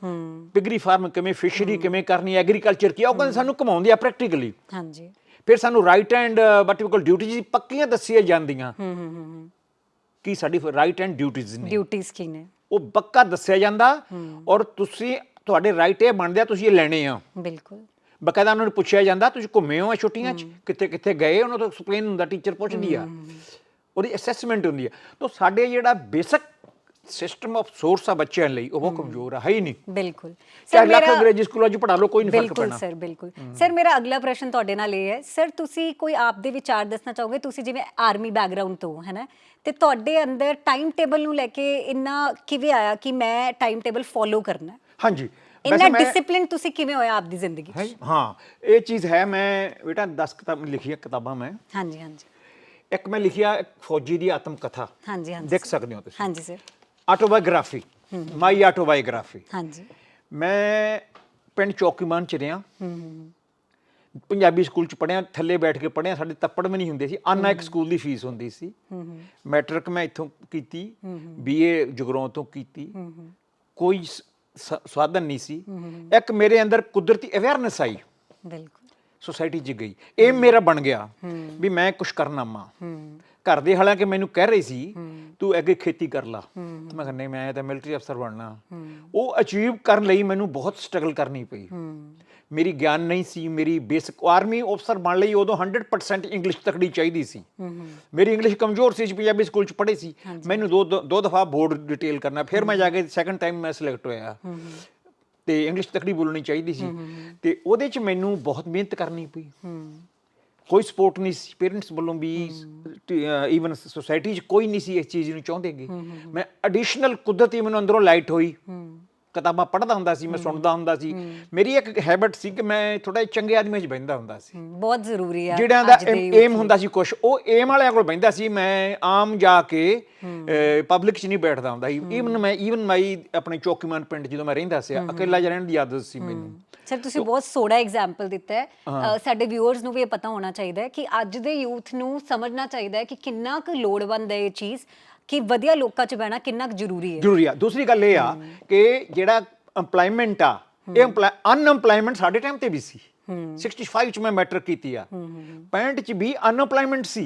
ਪਿਗਰੀ ਫਾਰਮ ਕਿਵੇਂ ਫਿਸ਼ਰੀ ਕਿਵੇਂ ਕਰਨੀ ਐਗਰੀਕਲਚਰ ਕੀ ਉਹ ਕਹਿੰਦੇ ਸਾਨੂੰ ਘਮਾਉਂਦੇ ਆ ਪ੍ਰੈਕਟੀਕਲੀ ਹਾਂਜੀ। ਫਿਰ ਸਾਨੂੰ right and what we call duties ਪੱਕੀਆਂ ਦੱਸੀਆਂ ਜਾਂਦੀਆਂ। ਹੂੰ ਹੂੰ ਹੂੰ ਕੀ ਸਾਡੀ ਰਾਈਟ ਐਂਡ ਡਿਊਟੀਜ਼ ਨੇ? ਡਿਊਟੀਜ਼ ਕੀ ਨੇ? ਉਹ ਪੱਕਾ ਦੱਸਿਆ ਜਾਂਦਾ ਔਰ ਤੁਸੀਂ ਤੁਹਾਡੇ ਰਾਈਟ ਇਹ ਬਣਦੇ ਆ ਤੁਸੀਂ ਇਹ ਲੈਣੇ ਆ। ਬਿਲਕੁਲ। ਬਕਾਇਦਾ ਉਹਨਾਂ ਨੂੰ ਪੁੱਛਿਆ ਜਾਂਦਾ ਤੁਸੀਂ ਘੁੰਮੇ ਹੋ ਆ ਛੁੱਟੀਆਂ 'ਚ? ਕਿੱਥੇ ਕਿੱਥੇ ਗਏ ਉਹਨਾਂ ਤੋਂ ਐਕਸਪਲੇਨ ਹੁੰਦਾ ਟੀਚਰ ਪੁੱਛਦੀ ਆ। ਉਹਦੀ ਅਸੈਸਮੈਂਟ ਹੁੰਦੀ ਆ। ਤਾਂ ਸਾਡੇ ਜਿਹੜਾ ਬੇਸਿਕ ਸਿਸਟਮ ਆਫ ਸੋਰਸ ਆ ਬੱਚਿਆਂ ਲਈ ਉਹ ਕਮਜ਼ੋਰ ਆ ਹੈ ਹੀ ਨਹੀਂ। ਬਿਲਕੁਲ। ਚਾਹੇ ਲੱਖ ਅੰਗਰੇਜ਼ੀ ਸਕੂਲਾਂ 'ਚ ਪੜਾ ਲਓ ਕੋਈ ਨਹੀਂ ਫ਼ਰਕ ਬਿਲਕੁਲ ਪੈਣਾ। ਸਰ ਬਿਲਕੁਲ। ਸਰ ਮੇਰਾ ਅਗਲਾ ਪ੍ਰਸ਼ਨ ਤੁਹਾਡੇ ਨਾਲ ਇਹ ਹੈ ਸਰ ਤੁਸੀਂ ਕੋਈ ਆਪ ਦੇ ਵਿਚਾਰ ਦੱਸਣਾ ਚਾਹੋਗੇ? ਤੁਸੀਂ ਜਿਵੇਂ ਆਰਮੀ ਬੈਕਗ੍ਰਾਉਂਡ ਤੋਂ ਹੋ, ਨਾ? ਤੇ ਤੁਹਾਡੇ ਅੰਦਰ ਟਾਈਮ ਟੇਬਲ ਨੂੰ ਲੈ ਕੇ ਇੰਨਾ ਕਿਵੇਂ ਆਇਆ ਕਿ ਮੈਂ ਟਾਈਮ ਟੇਬਲ ਫੋਲੋ ਕਰਨਾ? ਹਾਂਜੀ। ਇੰਨਾ ਡਿਸਪਲਿਨ ਤੁਸੀਂ ਕਿਵੇਂ ਹੋਇਆ ਆਪਦੀ ਜ਼ਿੰਦਗੀ 'ਚ? ਹੈ ਇਹ ਚੀਜ਼ ਹੈ ਮੈਂ ਬੇਟਾ 10 ਕਿਤਾਬ ਲਿਖੀਆਂ ਕਿਤਾਬਾਂ ਮੈਂ। ਹਾਂਜੀ ਹਾਂਜੀ। ਇੱਕ ਮੈਂ ਲਿਖਿਆ ਫੌਜੀ ਦੀ ਆਤਮ ਕਥਾ ਹਾਂਜੀ ਹਾਂਜੀ। ਦੇਖ। ਸਕਦੇ ਹੋ ਤੁਸੀਂ। ਹਾਂਜੀ ਸਰ। ਆਟੋਬਾਇਓਗ੍ਰਾਫੀ ਮਾਈ ਆਟੋਬਾਇਓਗ੍ਰਾਫੀ। ਹਾਂਜੀ। ਮੈਂ ਪਿੰਡ ਚੌਕੀਮਾਨ ਚ ਰਿਹਾ। ਹੂੰ। ਹੂੰ ਪੰਜਾਬੀ ਸਕੂਲ ਚ ਪੜਿਆ ਥੱਲੇ ਬੈਠ ਕੇ ਪੜਿਆ ਸਾਡੇ ਤੱਪੜ ਵੀ ਨਹੀਂ ਹੁੰਦੇ ਸੀ। ਆਨਾ ਇੱਕ ਸਕੂਲ ਦੀ ਫੀਸ ਹੁੰਦੀ ਸੀ। ਮੈਟ੍ਰਿਕ ਮੈਂ ਇੱਥੋਂ ਕੀਤੀ ਬੀਏ ਜਗਰਾਉਂ ਤੋਂ ਕੀਤੀ। ਕੋਈ ਸਾਧਨ ਨਹੀਂ ਸੀ। ਇੱਕ ਮੇਰੇ ਅੰਦਰ ਕੁਦਰਤੀ ਅਵੇਅਰਨੈਸ ਆਈ। ਬਿਲਕੁਲ। ਸੋਸਾਇਟੀ 'ਚ ਗਈ। ਇਹ ਮੇਰਾ ਬਣ ਗਿਆ ਵੀ ਮੈਂ ਕੁਝ ਕਰਨਾ ਮਾ। ਘਰ ਦੇ ਹਾਲਾਂਕਿ ਮੈਨੂੰ ਕਹਿ ਰਹੇ ਸੀ ਤੂੰ ਅੱਗੇ ਖੇਤੀ ਕਰ ਲਾ। ਮੈਂ ਕਿਹਾ ਨਹੀਂ ਮੈਂ ਤਾਂ ਮਿਲਟਰੀ ਅਫਸਰ ਬਣਨਾ। ਉਹ ਅਚੀਵ ਕਰਨ ਲਈ ਮੈਨੂੰ ਬਹੁਤ ਸਟਰਗਲ ਕਰਨੀ ਪਈ। ਮੇਰੀ ਗਿਆਨ ਨਹੀਂ ਸੀ ਮੇਰੀ ਬੇਸਿਕ ਆਰਮੀ ਅਫਸਰ ਬਣ ਲਈ ਉਦੋਂ 100% ਇੰਗਲਿਸ਼ ਤਕੜੀ ਚਾਹੀਦੀ ਸੀ। ਮੇਰੀ ਇੰਗਲਿਸ਼ ਕਮਜ਼ੋਰ ਸੀ ਪੰਜਾਬੀ ਸਕੂਲ ਚ ਪੜ੍ਹੇ ਸੀ। ਮੈਨੂੰ ਦੋ ਦੋ ਦਫਾ ਬੋਰਡ ਡਿਟੇਲ ਕਰਨਾ ਫਿਰ ਮੈਂ ਜਾ ਕੇ ਸੈਕੰਡ ਟਾਈਮ ਮੈਂ ਸਿਲੈਕਟ ਹੋਇਆ। ਤੇ ਇੰਗਲਿਸ਼ ਤਕੜੀ ਬੋਲਣੀ ਚਾਹੀਦੀ ਸੀ। ਤੇ ਉਹਦੇ ਚ ਮੈਨੂੰ ਬਹੁਤ ਮਿਹਨਤ ਕਰਨੀ ਪਈ। ਕੋਈ ਸਪੋਰਟ ਨਹੀਂ ਸੀ। ਪੇਰੈਂਟਸ ਵੱਲੋਂ ਵੀ ਈਵਨ ਸੋਸਾਇਟੀ 'ਚ ਕੋਈ ਨਹੀਂ ਸੀ ਇਸ ਚੀਜ਼ ਨੂੰ ਚਾਹੁੰਦੇਗੇ ਮੈਂ ਐਡੀਸ਼ਨਲ ਕੁਦਰਤੀ ਮੈਨੂੰ ਅੰਦਰੋਂ ਲਾਈਟ ਹੋਈ। ਕਿਤਾਬਾਂ ਪੜ੍ਹਦਾ ਹੁੰਦਾ ਸੀ ਮੈਂ ਸੁਣਦਾ ਹੁੰਦਾ ਸੀ। ਮੇਰੀ ਇੱਕ ਹੈਬਿਟ ਸੀ ਕਿ ਮੈਂ ਥੋੜਾ ਚੰਗੇ ਆਦਮੀਆਂ 'ਚ ਬਹਿੰਦਾ ਹੁੰਦਾ ਸੀ। ਬਹੁਤ ਜ਼ਰੂਰੀ ਹੈ ਜਿਹੜਿਆਂ ਦਾ ਏਮ ਹੁੰਦਾ ਸੀ ਕੁਝ ਉਹ ਏਮ ਵਾਲਿਆਂ ਕੋਲ ਬਹਿੰਦਾ ਸੀ। ਮੈਂ ਆਮ ਜਾ ਕੇ ਪਬਲਿਕ 'ਚ ਨਹੀਂ ਬੈਠਦਾ ਹੁੰਦਾ ਈਵਨ ਮੈਂ ਈਵਨ ਮਾਈ ਆਪਣੇ ਚੌਕੀਮਾਨ ਪਿੰਡ ਜਦੋਂ ਮੈਂ ਰਹਿੰਦਾ ਸੀ ਇਕੱਲਾ ਜਿਹਾ ਰਹਿਣ ਦੀ ਆਦਤ ਸੀ ਮੈਨੂੰ। ਸਰ ਤੁਸੀਂ ਬਹੁਤ ਸੋਹਣਾ ਐਗਜ਼ਾਮਪਲ ਦਿੱਤਾ ਹੈ। ਸਾਡੇ ਵਿਊਅਰਸ ਨੂੰ ਵੀ ਇਹ ਪਤਾ ਹੋਣਾ ਚਾਹੀਦਾ ਹੈ ਕਿ ਅੱਜ ਦੇ ਯੂਥ ਨੂੰ ਸਮਝਣਾ ਚਾਹੀਦਾ ਹੈ ਕਿ ਕਿੰਨਾ ਕੁ ਲੋੜਵੰਦ ਹੈ ਇਹ ਚੀਜ਼। ਕਿ ਵਧੀਆ ਲੋਕਾਂ 'ਚ ਬਹਿਣਾ ਕਿੰਨਾ ਕੁ ਜ਼ਰੂਰੀ ਹੈ। ਜ਼ਰੂਰੀ ਆ। ਦੂਸਰੀ ਗੱਲ ਇਹ ਆ ਕਿ ਜਿਹੜਾ EMPLOYMENT ਆ ਇਹ ਅਨਐਮਪਲੋਇਮੈਂਟ ਸਾਡੇ ਟਾਈਮ ਤੇ ਵੀ ਸੀ। 65 ਚ ਮੈਂ ਮੈਟ੍ਰਿਕ ਕੀਤੀ ਆ। 65 ਚ ਵੀ ਅਨਐਮਪਲੋਇਮੈਂਟ ਸੀ।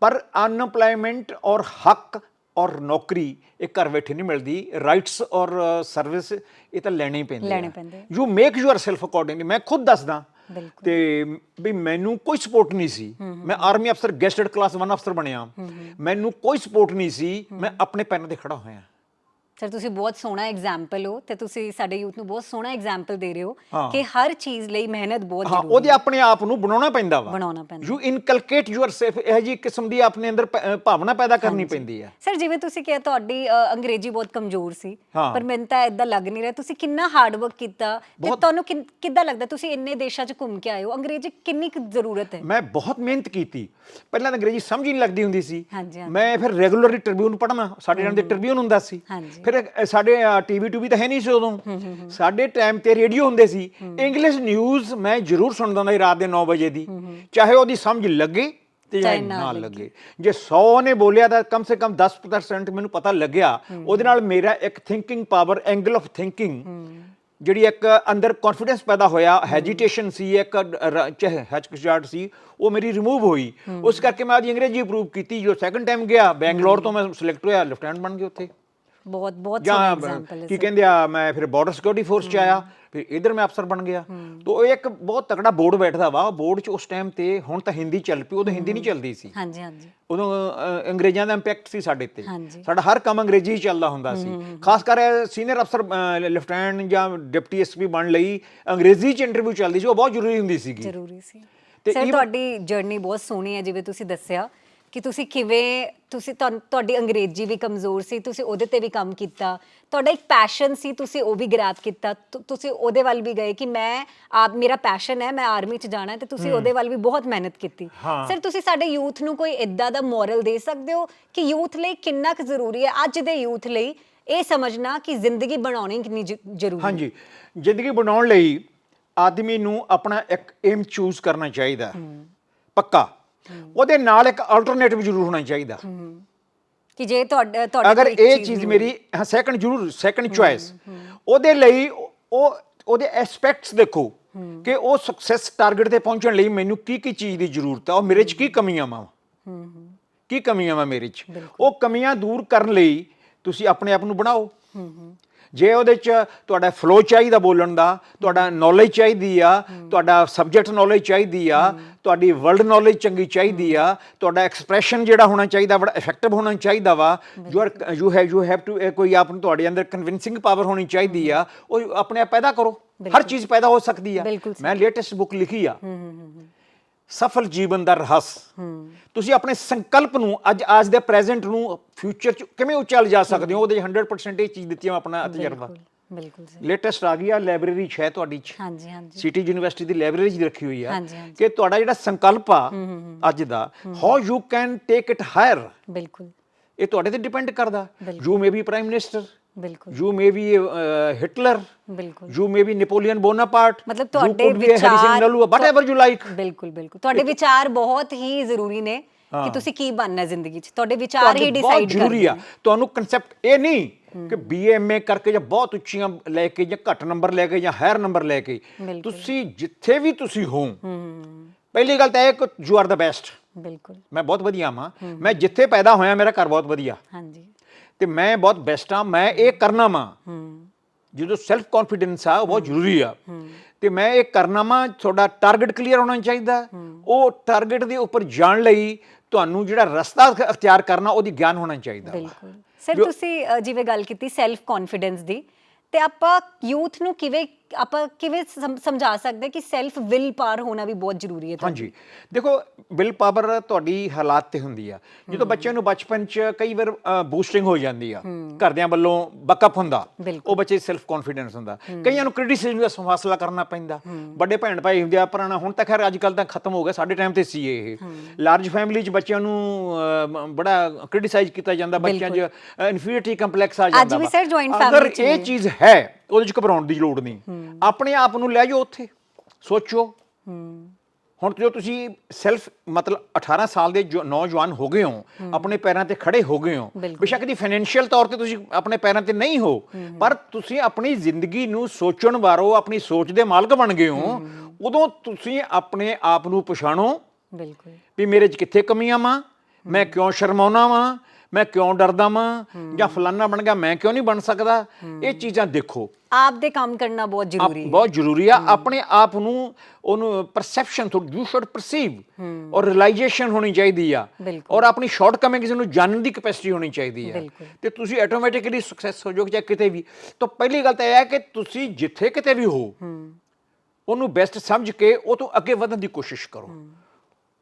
ਪਰ ਅਨਐਮਪਲੋਇਮੈਂਟ ਔਰ ਹੱਕ ਔਰ ਨੌਕਰੀ ਇਹ ਘਰ ਬੈਠੇ ਨਹੀਂ ਮਿਲਦੀ। ਰਾਈਟਸ ਔਰ ਸਰਵਿਸ ਇਹ ਤਾਂ ਲੈਣੇ ਪੈਂਦੇ ਲੈਣੇ ਪੈਂਦੇ। You make yourself accordingly ਮੈਂ ਖੁਦ ਦੱਸਦਾ। ਤੇ ਵੀ ਮੈਨੂੰ ਕੋਈ ਸਪੋਰਟ ਨਹੀਂ ਸੀ। ਮੈਂ ਆਰਮੀ ਅਫਸਰ ਗੈਸਟਡ ਕਲਾਸ 1 ਅਫਸਰ ਬਣਿਆ। ਮੈਨੂੰ ਕੋਈ ਸਪੋਰਟ ਨਹੀਂ ਸੀ। ਮੈਂ ਆਪਣੇ ਪੈਰਾਂ ਤੇ ਖੜਾ ਹੋਇਆ। ਸਰ ਤੁਸੀਂ ਬਹੁਤ ਸੋਹਣਾ ਐਗਜ਼ਾਮਪਲ ਹੋ ਤੇ ਤੁਸੀਂ ਸਾਡੇ ਯੂਥ ਨੂੰ ਬਹੁਤ ਸੋਹਣਾ ਐਗਜ਼ਾਮਪਲ ਦੇ ਰਹੇ ਹੋ ਹਾਂ। ਕਿ ਹਰ ਚੀਜ਼ ਲਈ ਮਿਹਨਤ ਬਹੁਤ ਹਾਂ ਜ਼ਰੂਰੀ ਉਹਦੇ ਆਪਣੇ ਆਪ ਨੂੰ ਬਣਾਉਣਾ ਪੈਂਦਾ ਵਾ। ਬਣਾਉਣਾ ਪੈਂਦਾ। ਯੂ ਇਨਕਲਕੇਟ ਯੂਅਰ ਸੈਲਫ ਇਹ ਜੀ ਕਿਸਮ ਦੀ ਆਪਣੇ ਅੰਦਰ ਪ- ਅ, ਭਾਵਨਾ ਪੈਦਾ ਕਰਨੀ ਪੈਂਦੀ ਹੈ। ਸਰ ਜਿਵੇਂ ਤੁਸੀਂ ਕਿਹਾ ਤੁਹਾਡੀ ਅ, ਅੰਗਰੇਜ਼ੀ ਬਹੁਤ ਕਮਜ਼ੋਰ ਸੀ ਹਾਂ। ਪਰ ਮੈਨੂੰ ਤਾਂ ਇਦਾਂ ਲੱਗ ਨਹੀਂ ਰਿਹਾ। ਤੁਸੀਂ ਕਿੰਨਾ ਹਾਰਡ ਵਰਕ ਕੀਤਾ ਤੇ ਤੁਹਾਨੂੰ ਕਿੰਨ- ਕਿੱਦਾਂ ਲੱਗਦਾ? ਤੁਸੀਂ ਇੰਨੇ ਦੇਸ਼ਾਂ 'ਚ ਘੁੰਮ ਕੇ ਆਏ ਹੋ। ਅੰਗਰੇਜ਼ੀ ਕਿੰਨੀ ਕੁ ਜ਼ਰੂਰਤ ਹੈ? ਮੈਂ ਬਹੁਤ ਮਿਹਨਤ ਕੀਤੀ। ਪਹਿਲਾਂ ਤਾਂ ਅੰਗਰੇਜ਼ੀ ਸਮਝ ਹੀ ਨਹੀਂ ਲੱਗਦੀ ਹੁੰਦੀ ਸੀ। ਹਾਂਜੀ, ਹਾਂਜੀ। ਮੈਂ ਫਿਰ ਰੈਗੂਲਰਲੀ ਟ੍ਰਿਬਿਊਨ ਪੜ੍ਹਨਾ। ਸਾਡੇ ਨਾਲ ਦੇ ਟ੍ਰਿਬਿਊਨ ਹੁੰਦਾ ਸੀ। ਹਾਂਜੀ। ਫਿਰ ਸਾਡੇ ਟੀਵੀ ਟੂਵੀ ਤਾਂ ਹੈ ਨਹੀਂ ਸੀ ਉਦੋਂ। ਸਾਡੇ ਟਾਈਮ ਤੇ ਰੇਡੀਓ ਹੁੰਦੇ ਸੀ। ਇੰਗਲਿਸ਼ ਨਿਊਜ਼ ਮੈਂ ਜ਼ਰੂਰ ਸੁਣਦਾ ਹੁੰਦਾ ਸੀ ਰਾਤ ਦੇ 9 ਵਜੇ ਦੀ। ਚਾਹੇ ਉਹਦੀ ਸਮਝ ਲੱਗੇ ਤੇ ਚਾਹੇ ਨਾ ਲੱਗੇ। ਜੇ 100 ਨੇ ਬੋਲਿਆ ਤਾਂ ਕਮ ਸੇ ਕਮ 10% ਮੈਨੂੰ ਪਤਾ ਲੱਗਿਆ। ਉਹਦੇ ਨਾਲ ਮੇਰਾ ਇੱਕ thinking power angle of thinking ਜਿਹੜੀ ਇੱਕ ਅੰਦਰ ਕੌਨਫੀਡੈਂਸ ਪੈਦਾ ਹੋਇਆ ਹੈਜੀਟੇਸ਼ਨ ਸੀ ਇੱਕ ਹਚਕਚਾਹਟ ਸੀ ਉਹ ਮੇਰੀ ਰਿਮੂਵ ਹੋਈ। ਉਸ ਕਰਕੇ ਮੈਂ ਆਦੀ ਅੰਗਰੇਜ਼ੀ ਇੰਪਰੂਵ ਕੀਤੀ। ਜੋ ਸੈਕੰਡ ਟਾਈਮ ਗਿਆ ਬੈਂਗਲੌਰ ਤੋਂ ਮੈਂ ਸਿਲੈਕਟ ਹੋਇਆ ਲੈਫਟੀਨੈਂਟ ਬਣ ਗਿਆ ਉੱਥੇ। ਬਹੁਤ ਬਹੁਤ ਸੋਹਣਾ ਐਗਜ਼ਾਮਪਲ ਹੈ ਕੀ। ਕਹਿੰਦੇ ਆ ਮੈਂ ਫਿਰ ਬਾਰਡਰ ਸਿਕਿਉਰਿਟੀ ਫੋਰਸ ਚ ਆਇਆ ਫਿਰ ਇਧਰ ਮੈਂ ਅਫਸਰ ਬਣ ਗਿਆ। ਤੋ ਇਹ ਇੱਕ ਬਹੁਤ ਤਕੜਾ ਬੋਰਡ ਬੈਠਦਾ ਵਾ ਬੋਰਡ ਚ ਉਸ ਟਾਈਮ ਤੇ ਹੁਣ ਤਾਂ ਹਿੰਦੀ ਚੱਲ ਪਈ ਉਦੋਂ ਹਿੰਦੀ ਨਹੀਂ ਚੱਲਦੀ ਸੀ। ਹਾਂਜੀ ਹਾਂਜੀ। ਉਦੋਂ ਅੰਗਰੇਜ਼ਾਂ ਦਾ ਇੰਪੈਕਟ ਸੀ ਸਾਡੇ ਤੇ। ਸਾਡਾ ਹਰ ਕੰਮ ਅੰਗਰੇਜ਼ੀ ਹੀ ਚੱਲਦਾ ਹੁੰਦਾ ਸੀ। ਖਾਸ ਕਰ ਸੀਨੀਅਰ ਅਫਸਰ ਲੈਫਟੀਨੈਂਟ ਜਾਂ ਡਿਪਟੀ ਐਸਪੀ ਬਣ ਲਈ ਅੰਗਰੇਜ਼ੀ ਚ ਇੰਟਰਵਿਊ ਚੱਲਦੀ ਸੀ ਉਹ ਬਹੁਤ ਜ਼ਰੂਰੀ ਹੁੰਦੀ ਸੀਗੀ। ਜ਼ਰੂਰੀ ਸੀ। ਤੇ ਤੁਹਾਡੀ ਜਰਨੀ ਬਹੁਤ ਸੋਹਣੀ ਹੈ ਜਿਵੇਂ ਤੁਸੀਂ ਦੱਸਿਆ। ਕਿ ਤੁਸੀਂ ਕਿਵੇਂ ਤੁਸੀਂ ਤੁਹਾਨੂੰ- ਤੁਹਾਡੀ ਅੰਗਰੇਜ਼ੀ ਵੀ ਕਮਜ਼ੋਰ ਸੀ ਤੁਸੀਂ ਉਹਦੇ ਤੇ ਵੀ ਕੰਮ ਕੀਤਾ। ਤੁਹਾਡਾ ਇੱਕ ਪੈਸ਼ਨ ਸੀ ਤੁਸੀਂ ਉਹ ਵੀ ਗ੍ਰੈਬ ਕੀਤਾ। ਤੁ- ਤੁਸੀਂ ਉਹਦੇ ਵੱਲ ਵੀ ਗਏ ਕਿ ਮੈਂ ਆਪ ਮੇਰਾ ਪੈਸ਼ਨ ਹੈ ਮੈਂ ਆਰਮੀ 'ਚ ਜਾਣਾ ਹੈ ਤੇ ਤੁਸੀਂ ਉਹਦੇ ਵੱਲ ਵੀ ਬਹੁਤ ਮਿਹਨਤ ਕੀਤੀ। ਹਾਂ। ਸਰ ਤੁਸੀਂ ਸਾਡੇ ਯੂਥ ਨੂੰ ਕੋਈ ਇਦਾਂ ਦਾ ਮੋਰਲ ਦੇ ਸਕਦੇ ਹੋ ਕਿ ਯੂਥ ਲਈ ਕਿੰਨਾ ਕੁ ਜ਼ਰੂਰੀ ਹੈ? ਅੱਜ ਦੇ ਯੂਥ ਲਈ ਇਹ ਸਮਝਣਾ ਕਿ ਜ਼ਿੰਦਗੀ ਬਣਾਉਣੀ ਕਿੰਨੀ ਜ- ਜ਼ਰੂਰੀ ਹੈ। ਹਾਂਜੀ। ਜ਼ਿੰਦਗੀ ਬਣਾਉਣ ਲਈ ਆਦਮੀ ਨੂੰ ਆਪਣਾ ਇੱਕ ਏਮ ਚੂਜ਼ ਕਰਨਾ ਚਾਹੀਦਾ। ਪੱਕਾ। ਉਹਦੇ ਨਾਲ ਇੱਕ ਆਲਟਰਨੇਟਿਵ ਜ਼ਰੂਰ ਹੋਣਾ ਚਾਹੀਦਾ। ਕਿ ਜੇ ਤੁਹਾਡਾ ਤੁਹਾਡੇ ਅਗਰ ਇਹ ਚੀਜ਼ ਮੇਰੀ ਹਾਂ ਸੈਕੰਡ ਜ਼ਰੂਰ ਸੈਕੰਡ ਚੁਆਇਸ ਉਹਦੇ ਲਈ ਉਹ- ਉਹ ਉਹਦੇ ਐਸਪੈਕਟਸ ਦੇਖੋ ਕਿ ਉਹ ਸਕਸੈਸ ਟਾਰਗੇਟ ਤੇ ਪਹੁੰਚਣ ਲਈ ਮੈਨੂੰ ਕੀ ਕੀ ਚੀਜ਼ ਦੀ ਜ਼ਰੂਰਤ ਹੈ ਔਰ ਮੇਰੇ 'ਚ ਕੀ ਕਮੀਆਂ ਵਾ? ਕੀ ਕਮੀਆਂ ਵਾ ਮੇਰੇ 'ਚ? ਉਹ ਕਮੀਆਂ ਦੂਰ ਕਰਨ ਲਈ ਤੁਸੀਂ ਆਪਣੇ ਆਪ ਨੂੰ ਬਣਾਓ। ਜੇ ਉਹਦੇ 'ਚ ਤੁਹਾਡਾ ਫਲੋ ਚਾਹੀਦਾ ਬੋਲਣ ਦਾ ਤੁਹਾਡਾ ਨੌਲੇਜ ਚਾਹੀਦੀ ਆ ਤੁਹਾਡਾ ਸਬਜੈਕਟ ਨੌਲੇਜ ਚਾਹੀਦੀ ਆ ਤੁਹਾਡੀ ਵਰਲਡ ਨੌਲੇਜ ਚੰਗੀ ਚਾਹੀਦੀ ਆ ਤੁਹਾਡਾ ਐਕਸਪ੍ਰੈਸ਼ਨ ਜਿਹੜਾ ਹੋਣਾ ਚਾਹੀਦਾ ਬੜਾ ਇਫੈਕਟਿਵ ਹੋਣਾ ਚਾਹੀਦਾ ਵਾ। You are you have you have to ਕੋਈ ਆਪ ਨੂੰ ਤੁਹਾਡੇ ਅੰਦਰ ਕਨਵਿੰਸਿੰਗ ਪਾਵਰ ਹੋਣੀ ਚਾਹੀਦੀ ਆ ਉਹ ਆਪਣੇ ਆਪ ਪੈਦਾ ਕਰੋ। ਹਰ ਚੀਜ਼ ਪੈਦਾ ਹੋ ਸਕਦੀ ਆ। ਮੈਂ ਲੇਟੈਸਟ ਬੁੱਕ ਲਿਖੀ ਆ। ਸਫਲ ਜੀਵਨ ਦਾ ਰਹੱਸ। ਤੁਸੀਂ ਆਪਣੇ ਸੰਕਲਪ ਨੂੰ ਅੱਜ ਅੱਜ ਦੇ ਪ੍ਰੈਜ਼ੈਂਟ ਨੂੰ ਫਿਊਚਰ ਚ ਕਿਵੇਂ ਉੱਚਾ ਲਿਜਾ ਸਕਦੇ ਹੋ? ਉਹਦੇ 'ਚ 100% ਇਹ ਚੀਜ਼ ਦਿੱਤੀ ਆ ਆਪਣਾ ਤਜਰਬਾ। ਬਿਲਕੁਲ ਲੇਟੈਸਟ ਆ ਗਈ ਆ ਲਾਇਬ੍ਰੇਰੀ 'ਚ ਹੈ ਤੁਹਾਡੀ 'ਚ। ਹਾਂਜੀ ਹਾਂਜੀ। ਸਿਟੀ ਯੂਨੀਵਰਸਿਟੀ ਦੀ ਲਾਇਬ੍ਰੇਰੀ 'ਚ ਰੱਖੀ ਹੋਈ ਆ। ਕਿ ਤੁਹਾਡਾ ਜਿਹੜਾ ਸੰਕਲਪ ਆ ਅੱਜ ਦਾ how you can take it higher ਬਿਲਕੁਲ। ਇਹ ਤੁਹਾਡੇ ਤੇ ਡਿਪੈਂਡ ਕਰਦਾ। You may be prime minister ਬਿਲਕੁਲ। ਯੂ ਮੇ ਬੀ ਹਿਟਲਰ ਬਿਲਕੁਲ। You may be Napoleon Bonaparte ਮਤਲਬ ਤੁਹਾਡੇ ਵਿਚਾਰ whatever you like ਬਿਲਕੁਲ ਬਿਲਕੁਲ। ਤੁਹਾਡੇ ਵਿਚਾਰ ਬਹੁਤ ਹੀ ਜ਼ਰੂਰੀ ਨੇ ਕਿ ਤੁਸੀਂ ਕੀ ਬਣਨਾ ਹੈ ਜ਼ਿੰਦਗੀ 'ਚ। ਤੁਹਾਡੇ ਵਿਚਾਰ ਹੀ ਡਿਸਾਈਡ ਜ਼ਰੂਰੀ ਕਰਦੇ ਆ। ਨੇ ਤੁਹਾਨੂੰ ਕਨਸੈਪਟ ਇਹ ਨਹੀਂ ਕਿ ਬੀਏ ਐਮਏ ਕਰਕੇ ਜਾਂ ਬਹੁਤ ਉੱਚੀਆਂ ਲੈ ਕੇ ਜਾਂ ਘੱਟ ਨੰਬਰ ਲੈ ਕੇ ਜਾਂ ਹਾਇਰ ਨੰਬਰ ਲੈ ਕੇ। ਤੁਸੀਂ ਜਿੱਥੇ ਵੀ ਤੁਸੀਂ ਹੋ ਹੂੰ। ਪਹਿਲੀ ਗੱਲ ਤਾਂ ਇਹ ਕਿ ਯੂ ਆਰ ਦਾ ਬੈਸਟ ਬਿਲਕੁਲ। ਮੈਂ ਬਹੁਤ ਵਧੀਆ ਹਾਂ। ਮੈਂ ਜਿੱਥੇ ਪੈਦਾ ਹੋਇਆ ਮੇਰਾ ਘਰ ਬਹੁਤ ਵਧੀਆ। ਹਾਂਜੀ। ਤੇ ਮੈਂ ਬਹੁਤ ਬੈਸਟ ਆ ਮੈਂ ਇਹ ਕਰਨਾ ਹੂੰ। ਜਦੋਂ ਸੈਲਫ ਕੌਨਫੀਡੈਂਸ ਆ ਉਹ ਬਹੁਤ ਜ਼ਰੂਰੀ ਆ। ਤੇ ਮੈਂ ਇਹ ਕਰਨਾ ਵਾਂ ਤੁਹਾਡਾ ਟਾਰਗੇਟ ਕਲੀਅਰ ਹੋਣਾ ਚਾਹੀਦਾ। ਉਹ ਟਾਰਗੇਟ ਦੇ ਉੱਪਰ ਜਾਣ ਲਈ ਤੁਹਾਨੂੰ ਜਿਹੜਾ ਰਸਤਾ ਅਖ- ਅਖਤਿਆਰ ਕਰਨਾ ਉਹਦੀ ਗਿਆਨ ਹੋਣਾ ਚਾਹੀਦਾ। ਬਿਲਕੁਲ। ਸਰ ਤੁਸੀਂ ਜਿਵੇਂ ਗੱਲ ਕੀਤੀ ਸੈਲਫ ਕੌਨਫੀਡੈਂਸ ਦੀ ਤੇ ਆਪਾਂ ਯੂਥ ਨੂੰ ਕਿਵੇਂ ਆਪਾਂ ਕਿਵੇਂ ਸਮ- ਸਮਝਾ ਸਕਦੇ ਕਿ ਸੈਲਫ ਵਿਲ ਪਾਰ ਹੋਣਾ ਵੀ ਬਹੁਤ ਜ਼ਰੂਰੀ ਹੈ? ਹਾਂਜੀ। ਦੇਖੋ ਵਿਲ ਪਾਵਰ ਤੁਹਾਡੀ ਹਾਲਾਤ ਤੇ ਹੁੰਦੀ ਆ। ਜਦੋਂ ਬੱਚਿਆਂ ਨੂੰ ਬਚਪਨ ਚ ਕਈ ਵਾਰ ਬੂਸਟਿੰਗ ਹੋ ਜਾਂਦੀ ਆ। ਘਰਦਿਆਂ ਵੱਲੋਂ ਬਕਅਪ ਹੁੰਦਾ। ਬਿਲਕੁਲ। ਉਹ ਬੱਚੇ ਸੈਲਫ ਕੌਨਫੀਡੈਂਸ ਹੁੰਦਾ। ਕਈਆਂ ਨੂੰ ਕ੍ਰਿਟਿਸਿਜ਼ਮ ਦਾ ਫਾਸਲਾ ਕਰਨਾ ਪੈਂਦਾ। ਵੱਡੇ ਭੈਣ ਭਾਈ ਹੁੰਦੇ ਆ ਪੁਰਾਣਾ ਹੁਣ ਤਾਂ ਖੈਰ ਅੱਜ ਕੱਲ ਤਾਂ ਖਤਮ ਹੋ ਗਿਆ ਸਾਡੇ ਟਾਈਮ ਤੇ ਸੀ ਇਹ। ਲਾਰਜ ਫੈਮਿਲੀ ਚ ਬੱਚਿਆਂ ਨੂੰ ਅਹ, ਬੜਾ ਕ੍ਰਿਟਿਸਾਈਜ਼ ਕੀਤਾ ਜਾਂਦਾ ਬੱਚਿਆਂ 'ਚ। ਇਨਫੀਰੀਟੀ ਕੰਪਲੈਕਸ ਆ ਜਾਂਦਾ ਵੀ ਵਾ। sir joint ਅਗਰ 'ਚ ਇਹ। ਚੀਜ਼ ਹੈ ਉਹਦੇ ਚ ਘਬਰਾਉਣ ਦੀ ਲੋੜ ਨਹੀਂ। ਆਪਣੇ ਆਪ ਨੂੰ ਲੈ ਜਾਓ ਉੱਥੇ। ਸੋਚੋ। ਹੁਣ ਜੋ ਤੁਸੀਂ ਸੈਲਫ ਮਤਲਬ 18 ਸਾਲ ਦੇ ਨੌਜਵਾਨ ਹੋ ਗਏ ਹੋ ਆਪਣੇ ਪੈਰਾਂ ਤੇ ਖੜੇ ਹੋ ਗਏ ਹੋ। ਬੇਸ਼ੱਕ ਦੀ ਫਾਈਨੈਂਸ਼ੀਅਲ ਤੌਰ ਤੇ ਤੁਸੀਂ ਆਪਣੇ ਪੈਰਾਂ ਤੇ ਨਹੀਂ ਹੋ ਪਰ ਤੁਸੀਂ ਆਪਣੀ ਜ਼ਿੰਦਗੀ ਨੂੰ ਸੋਚਣ ਵਾਰੋ ਆਪਣੀ ਸੋਚ ਦੇ ਮਾਲਕ ਬਣ ਗਏ ਹੋ ਉਦੋਂ ਤੁਸੀਂ ਆਪਣੇ ਆਪ ਨੂੰ ਪਛਾਣੋ ਬਿਲਕੁਲ। ਵੀ ਮੇਰੇ 'ਚ ਕਿੱਥੇ ਕਮੀਆਂ ਵਾਂ ਮੈਂ ਕਿਉਂ ਸ਼ਰਮਾਉਣਾ ਵਾਂ ਮੈਂ ਕਿਉਂ ਡਰਦਾ ਵਾਂ? ਜਾਂ ਫਲਾਨਾ ਬਣ ਗਿਆ ਮੈਂ ਕਿਉਂ ਨਹੀਂ ਬਣ ਸਕਦਾ? ਇਹ ਚੀਜ਼ਾਂ ਦੇਖੋ। ਆਪ ਦੇ ਕੰਮ ਕਰਨਾ ਬਹੁਤ ਜ਼ਰੂਰੀ ਹੈ। ਬਹੁਤ ਜ਼ਰੂਰੀ ਆ। ਆਪਣੇ ਆਪ ਨੂੰ ਉਹਨੂੰ ਪਰਸੈਪਸ਼ਨ ਤੋਂ ਯੂ ਸ਼ੁਡ ਪਰਸੀਵ ਔਰ ਰਿਅਲਾਈਜੇਸ਼ਨ ਹੋਣੀ ਚਾਹੀਦੀ ਆ। ਔਰ ਆਪਣੀ ਸ਼ਾਰਟਕਮਿੰਗਸ ਨੂੰ ਜਾਣਨ ਦੀ ਕੈਪੈਸਿਟੀ ਹੋਣੀ ਚਾਹੀਦੀ ਬਿਲਕੁਲ। ਤੇ ਤੁਸੀਂ ਆਟੋਮੈਟਿਕਲੀ ਸਕਸੈਸ ਹੋ ਜਾਓਗੇ ਚਾਹੇ ਕਿਤੇ ਵੀ। ਤਾਂ ਪਹਿਲੀ ਗੱਲ ਤਾਂ ਇਹ ਹੈ ਕਿ ਤੁਸੀਂ ਜਿੱਥੇ ਕਿਤੇ ਵੀ ਹੋ ਉਹਨੂੰ ਬੈਸਟ ਸਮਝ ਕੇ ਉਹ ਤੋਂ ਅੱਗੇ ਵਧਣ ਦੀ ਕੋਸ਼ਿਸ਼ ਕਰੋ।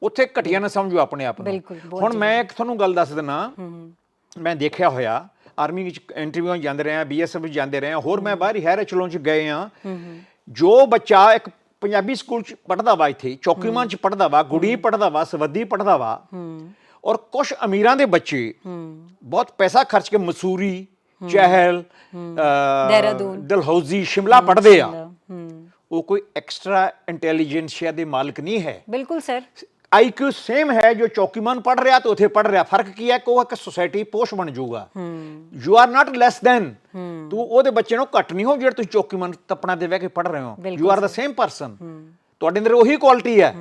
ਉੱਥੇ ਘਟੀਆ ਨਾ ਸਮਝੋ ਆਪਣੇ ਆਪ ਨੂੰ। ਬਿਲਕੁਲ, ਬਹੁਤ ਹੁਣ ਮੈਂ ਇੱਕ ਤੁਹਾਨੂੰ ਗੱਲ ਦੱਸ ਦਿੰਦਾ ਮੈਂ ਦੇਖਿਆ ਹੋਇਆ ਆਰਮੀ ਵਿੱਚ ਇੰਟਰਵਿਊਆਂ ਜਾਂਦੇ ਰਹੇ ਆ ਬੀਐਸਐਫ ਵਿੱਚ ਜਾਂਦੇ ਰਹੇ ਆ ਹੋਰ ਮੈਂ ਬਾਹਰ ਹੈਰ ਚਲੋਂ ਚ ਗਏ ਆ ਜੋ ਬੱਚਾ ਇੱਕ ਪੰਜਾਬੀ ਸਕੂਲ ਚ ਪੜਦਾ ਵਾ ਇੱਥੇ ਚੌਕੀਮਾਨ ਚ ਪੜਦਾ ਵਾ ਗੁੜੀ ਪੜਦਾ ਵਾ ਸਵੱਦੀ ਪੜਦਾ ਵਾ। ਔਰ ਕੁਝ ਅਮੀਰਾਂ ਦੇ ਬੱਚੇ ਬਹੁਤ ਪੈਸਾ ਖਰਚ ਕੇ ਮਸੂਰੀ ਚਹਿਲ ਅਹ, ਦੇਹਰਾਦੂਨ। ਸ਼ਿਮਲਾ ਪੜਦੇ ਆ। ਹੂੰ। ਉਹ ਕੋਈ ਐਕਸਟਰਾ ਇੰਟੈਲੀਜੈਂਸੀਆ ਦੇ ਮਾਲਕ ਨਹੀਂ ਹੈ। ਬਿਲਕੁਲ ਸਰ। ਆਈਕਿਊ ਸੇਮ ਹੈ ਜੋ ਚੌਕੀਮਾਨ ਪੜ ਰਿਹਾ ਤੇ ਉਥੇ ਪੜ ਰਿਹਾ। ਫ਼ਰਕ ਕੀ ਹੈ? ਕਿ ਉਹ ਇੱਕ ਸੁਸਾਇਟੀ ਪੋਸ਼ ਬਣ ਜਾਊਗਾ। You are not less than ਤੂੰ ਉਹਦੇ ਬੱਚੇ ਨੂੰ ਘੱਟ ਨਹੀਂ ਹੋ ਜਿਹੜਾ ਤੁਸੀਂ ਚੌਕੀਮਾਨ ਤਪਣਾ ਦੇ ਬਹਿ ਕੇ ਪੜ ਰਹੇ ਹੋ। You are the same person ਤੁਹਾਡੇ ਅੰਦਰ ਉਹੀ ਕੁਆਲਿਟੀ ਹੈ।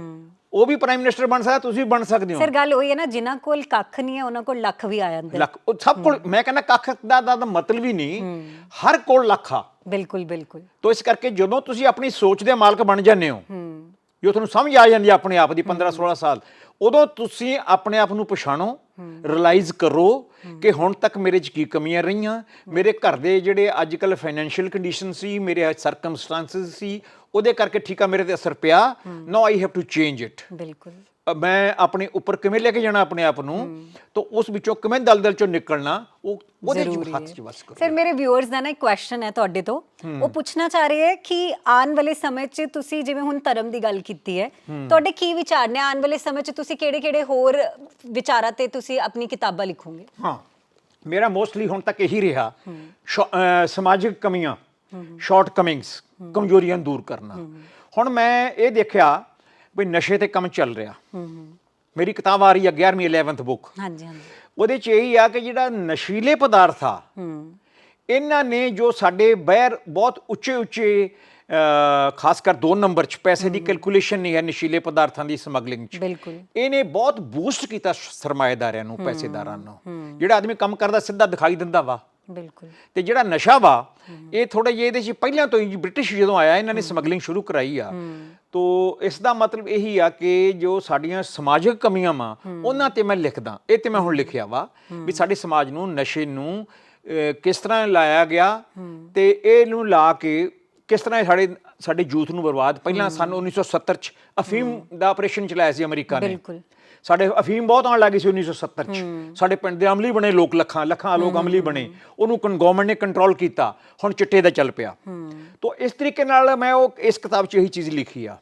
ਉਹ ਵੀ ਪ੍ਰਾਈਮ ਮਿਨਿਸਟਰ ਬਣ ਸਕਦਾ ਤੁਸੀਂ ਬਣ ਸਕਦੇ ਹੋ। ਸਰ ਗੱਲ ਹੋਈ ਹੈ ਨਾ ਜਿਨ੍ਹਾਂ ਕੋਲ ਕੱਖ ਨਹੀਂ ਹੈ ਉਹਨਾਂ ਕੋਲ ਲੱਖ ਵੀ ਆ ਜਾਂਦੇ। ਲੱਖ ਉਹ ਸਭ ਕੋਲ ਮੈਂ ਕਹਿੰਦਾ ਕੱਖ ਦਾ ਦਾ ਮਤਲਬ ਹੀ ਨਹੀਂ। ਹਰ ਕੋਲ ਲੱਖ। ਆ ਬਿਲਕੁਲ ਬਿਲਕੁਲ। ਤੋ ਇਸ ਕਰਕੇ ਜਦੋਂ ਤੁਸੀਂ ਆਪਣੀ ਸੋਚ ਦੇ ਮਾਲਕ ਬਣ ਜਾਂਦੇ ਹੂੰ। ਜੋ ਤੁਹਾਨੂੰ ਸਮਝ ਆ ਜਾਂਦੀ ਹੈ ਆਪਣੇ ਆਪ ਦੀ 15 16 ਸਾਲ ਉਦੋਂ ਤੁਸੀਂ ਆਪਣੇ ਆਪ ਨੂੰ ਪਛਾਣੋ ਰਿਅਲਾਈਜ਼ ਕਰੋ ਕਿ ਹੁਣ ਤੱਕ ਮੇਰੇ 'ਚ ਕੀ ਕਮੀਆਂ ਰਹੀਆਂ ਮੇਰੇ ਘਰ ਦੇ ਜਿਹੜੇ ਅੱਜ ਕੱਲ ਫਾਈਨੈਂਸ਼ੀਅਲ ਕੰਡੀਸ਼ਨ ਸੀ ਮੇਰੇ ਸਰਕਮਸਟੈਂਸਸ ਸੀ ਉਹਦੇ ਕਰਕੇ ਠੀਕ ਮੇਰੇ ਤੇ ਅਸਰ ਪਿਆ। Now I have to change it ਬਿਲਕੁਲ। ਮੈਂ ਆਪਣੇ ਉੱਪਰ ਕਿਵੇਂ ਲੈ ਕੇ ਜਾਣਾ ਆਪਣੇ ਆਪ ਨੂੰ ਤਾਂ ਉਸ ਵਿੱਚੋਂ ਕਿਵੇਂ ਦਲਦਲ ਚੋਂ ਨਿਕਲਣਾ ਉਹ ਉਹਦੇ ਜ਼ਰੂਰੀ ਹੱਥ। ਚ ਵਸ ਕਰੋ। ਸਰ ਮੇਰੇ ਵਿਊਅਰਸ ਦਾ ਨਾ ਇੱਕ ਕੁਐਸਚਨ ਹੈ ਤੁਹਾਡੇ ਤੋਂ। ਉਹ ਪੁੱਛਣਾ ਚਾਹ ਰਹੇ ਹੈ ਕਿ ਆਉਣ ਵਾਲੇ ਸਮੇਂ 'ਚ ਤੁਸੀਂ ਜਿਵੇਂ ਹੁਣ ਧਰਮ ਦੀ ਗੱਲ ਕੀਤੀ ਹੈ ਤੁਹਾਡੇ ਕੀ ਵਿਚਾਰ ਨੇ? ਆਉਣ ਵਾਲੇ ਸਮੇਂ 'ਚ ਤੁਸੀਂ ਕਿਹੜੇ-ਕਿਹੜੇ ਹੋਰ ਵਿਚਾਰਾਂ ਤੇ ਤੁਸੀਂ ਆਪਣੀ ਕਿਤਾਬਾਂ ਲਿਖੋਗੇ? ਹਾਂ। ਮੇਰਾ ਮੋਸਟਲੀ ਹੁਣ ਤੱਕ ਇਹੀ ਰਿਹਾ ਸਮਾਜਿਕ ਕਮੀਆਂ ਸ਼ਾਰਟ ਕਮਿੰਗਸ ਕਮਜ਼ੋਰੀਆਂ ਦੂਰ ਕਰਨਾ। ਹੁਣ ਮੈਂ ਇਹ ਦੇਖਿਆ ਵੀ ਨਸ਼ੇ ਤੇ ਕੰਮ ਚੱਲ ਰਿਹਾ। ਮੇਰੀ ਕਿਤਾਬ ਆ ਰਹੀ ਹੈ 11ਵੀਂ 11th ਬੁੱਕ ਹਾਂਜੀ ਹਾਂਜੀ। ਉਹਦੇ ਚ ਇਹੀ ਆ ਕਿ ਜਿਹੜਾ ਨਸ਼ੀਲੇ ਪਦਾਰਥ ਆ ਹੂੰ। ਇਹਨਾਂ ਨੇ ਜੋ ਸਾਡੇ ਬਹਿਰ ਬਹੁਤ ਉੱਚੇ ਉੱਚੇ ਖਾਸ ਕਰ 2 ਨੰਬਰ ਚ ਪੈਸੇ ਦੀ ਕੈਲਕੂਲੇਸ਼ਨ ਨਹੀਂ ਹੈ ਨਸ਼ੀਲੇ ਪਦਾਰਥਾਂ ਦੀ ਸਮਗਲਿੰਗ ਚ। ਬਿਲਕੁਲ। ਇਹਨੇ ਬਹੁਤ ਬੂਸਟ ਕੀਤਾ ਸ਼- ਸਰਮਾਏਦਾਰਾਂ ਨੂੰ ਪੈਸੇਦਾਰਾਂ ਨੂੰ। ਜਿਹੜਾ ਆਦਮੀ ਕੰਮ ਕਰਦਾ ਸਿੱਧਾ ਦਿਖਾਈ ਦਿੰਦਾ ਵਾ। ਬਿਲਕੁਲ। ਤੇ ਜਿਹੜਾ ਨਸ਼ਾ ਵਾ ਇਹ ਥੋੜਾ ਜਿਹਾ ਇਹਦੇ ਚ ਪਹਿਲਾਂ ਤੋਂ ਹੀ ਬ੍ਰਿਟਿਸ਼ ਜਦੋਂ ਆਇਆ ਇਹਨਾਂ ਨੇ ਸਮਗਲਿੰਗ ਸ਼ੁਰੂ ਕਰਾਈ ਆ। ਤੋ ਇਸ ਦਾ ਮਤਲਬ ਇਹੀ ਆ ਕਿ ਜੋ ਸਾਡੀਆਂ ਸਮਾਜਿਕ ਕਮੀਆਂ ਵਾ ਉਹਨਾਂ ਤੇ ਮੈਂ ਲਿਖਦਾ। ਇਹ ਤੇ ਮੈਂ ਹੁਣ ਲਿਖਿਆ ਵਾ ਵੀ ਸਾਡੇ ਸਮਾਜ ਨੂੰ ਨਸ਼ੇ ਨੂੰ ਕਿਸ ਤਰ੍ਹਾਂ ਲਾਇਆ ਗਿਆ ਤੇ ਇਹਨੂੰ ਲਾ ਕੇ ਕਿਸ ਤਰ੍ਹਾਂ ਇਹ ਸਾਡੇ ਸਾਡੇ ਯੂਥ ਨੂੰ ਬਰਬਾਦ। ਪਹਿਲਾਂ ਸਾਨੂੰ 1970 ਚ ਅਫੀਮ ਦਾ ਆਪਰੇਸ਼ਨ ਚਲਾਇਆ ਸੀ ਅਮਰੀਕਾ ਨੇ। ਬਿਲਕੁਲ। ਸਾਡੇ ਅਫੀਮ ਬਹੁਤ ਆਉਣ ਲੱਗੀ ਸੀ 1970 ਚ। ਸਾਡੇ ਪਿੰਡ ਦੇ ਅਮਲੀ ਬਣੇ ਲੋਕ ਲੱਖਾਂ ਲੱਖਾਂ ਲੋਕ ਅਮਲੀ ਬਣੇ। ਉਹਨੂੰ ਗਵਰਨਮੈਂਟ ਨੇ ਕੰਟਰੋਲ ਕੀਤਾ। ਹੁਣ ਚਿੱਟੇ ਦਾ ਚੱਲ ਪਿਆ। ਤੋਂ ਇਸ ਤਰੀਕੇ ਨਾਲ ਮੈਂ ਉਹ ਇਸ ਕਿਤਾਬ 'ਚ ਇਹੀ ਚੀਜ਼ ਲਿਖੀ ਆ।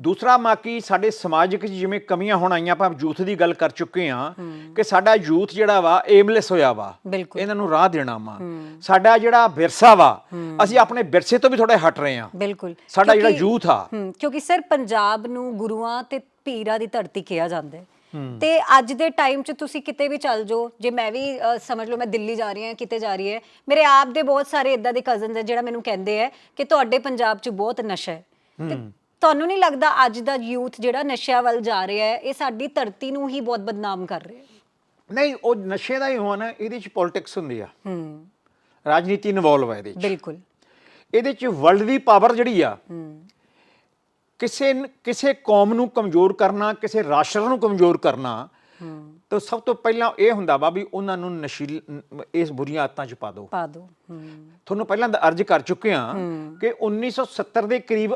ਦੂਸਰਾ ਮਾਕੀ ਸਾਡੇ ਸਮਾਜਿਕ ਜਿਵੇਂ ਕਮੀਆਂ ਹੁਣ ਆਈਆਂ ਆਪਾਂ ਯੂਥ ਦੀ ਗੱਲ ਕਰ ਚੁੱਕੇ ਆ ਕਿ ਸਾਡਾ ਯੂਥ ਜਿਹੜਾ ਵਾ ਏਮਲੈਸ ਹੋਇਆ ਵਾ। ਇਹਨਾਂ ਨੂੰ ਰਾਹ ਦੇਣਾ ਵਾ। ਸਾਡਾ ਜਿਹੜਾ ਵਿਰਸਾ ਵਾ ਅਸੀਂ ਆਪਣੇ ਵਿਰਸੇ ਤੋਂ ਵੀ ਥੋੜੇ ਹਟ ਰਹੇ ਆ ਬਿਲਕੁਲ। ਸਾਡਾ ਜਿਹੜਾ ਯੂਥ ਆ। ਕਿਉਂਕਿ ਸਰ ਪੰਜਾਬ ਨੂੰ ਗੁਰੂਆਂ ਤੇ ਪੀਰਾਂ ਦੀ ਧਰਤੀ ਕਿਹਾ ਜਾਂਦਾ ਹੈ। ਤੇ ਅੱਜ ਦੇ ਟਾਈਮ 'ਚ ਤੁਸੀਂ ਕਿਤੇ ਵੀ ਚੱਲ ਜਾਓ ਜੇ ਮੈਂ ਵੀ ਸਮਝ ਲਓ ਮੈਂ ਦਿੱਲੀ ਜਾ ਰਹੀ ਹਾਂ ਕਿਤੇ ਜਾ ਰਹੀ ਹੈ ਮੇਰੇ ਆਪ ਦੇ ਬਹੁਤ ਸਾਰੇ ਇਦਾਂ ਦੇ ਕਜ਼ਨਸ ਹੈ ਜਿਹੜਾ ਮੈਨੂੰ ਕਹਿੰਦੇ ਹੈ ਕਿ ਤੁਹਾਡੇ ਪੰਜਾਬ 'ਚ ਬਹੁਤ ਨਸ਼ਾ ਹੈ। ਤੇ ਤੁਹਾਨੂੰ ਨਹੀਂ ਲੱਗਦਾ ਅੱਜ ਦਾ ਯੂਥ ਜਿਹੜਾ ਨਸ਼ਿਆਂ ਵੱਲ ਜਾ ਰਿਹਾ ਹੈ ਇਹ ਸਾਡੀ ਧਰਤੀ ਨੂੰ ਹੀ ਬਹੁਤ ਬਦਨਾਮ ਕਰ ਰਿਹਾ ਹੈ? ਨਹੀਂ ਉਹ ਨਸ਼ੇ ਦਾ ਹੀ ਹੋਣਾ ਇਹਦੇ 'ਚ ਪੋਲਿਟਿਕਸ ਹੁੰਦੀ ਆ। ਹੂੰ। ਰਾਜਨੀਤੀ ਇਨਵੋਲਵ ਹੈ ਇਹਦੇ 'ਚ। ਬਿਲਕੁਲ। ਇਹਦੇ 'ਚ ਵਰਲਡ ਦੀ ਪਾਵਰ ਜਿਹੜੀ ਆ ਹੂੰ। ਕਿਸੇ ਨ- ਕਿਸੇ ਕੌਮ ਨੂੰ ਕਮਜ਼ੋਰ ਕਰਨਾ ਕਿਸੇ ਰਾਸ਼ਟਰ ਨੂੰ ਕਮਜ਼ੋਰ ਕਰਨਾ ਤਾਂ ਸਭ ਤੋਂ ਪਹਿਲਾਂ ਇਹ ਹੁੰਦਾ ਵਾ ਵੀ ਉਹਨਾਂ ਨੂੰ ਨਸ਼ੀਲ ਇਸ ਬੁਰੀਆਂ ਆਦਤਾਂ 'ਚ ਪਾ ਦਿਓ। ਪਾ ਦੋ ਹੂੰ। ਤੁਹਾਨੂੰ ਪਹਿਲਾਂ ਦਾ ਅਰਜ਼ ਕਰ ਚੁੱਕੇ ਹਾਂ ਕਿ 1970 ਦੇ ਕਰੀਬ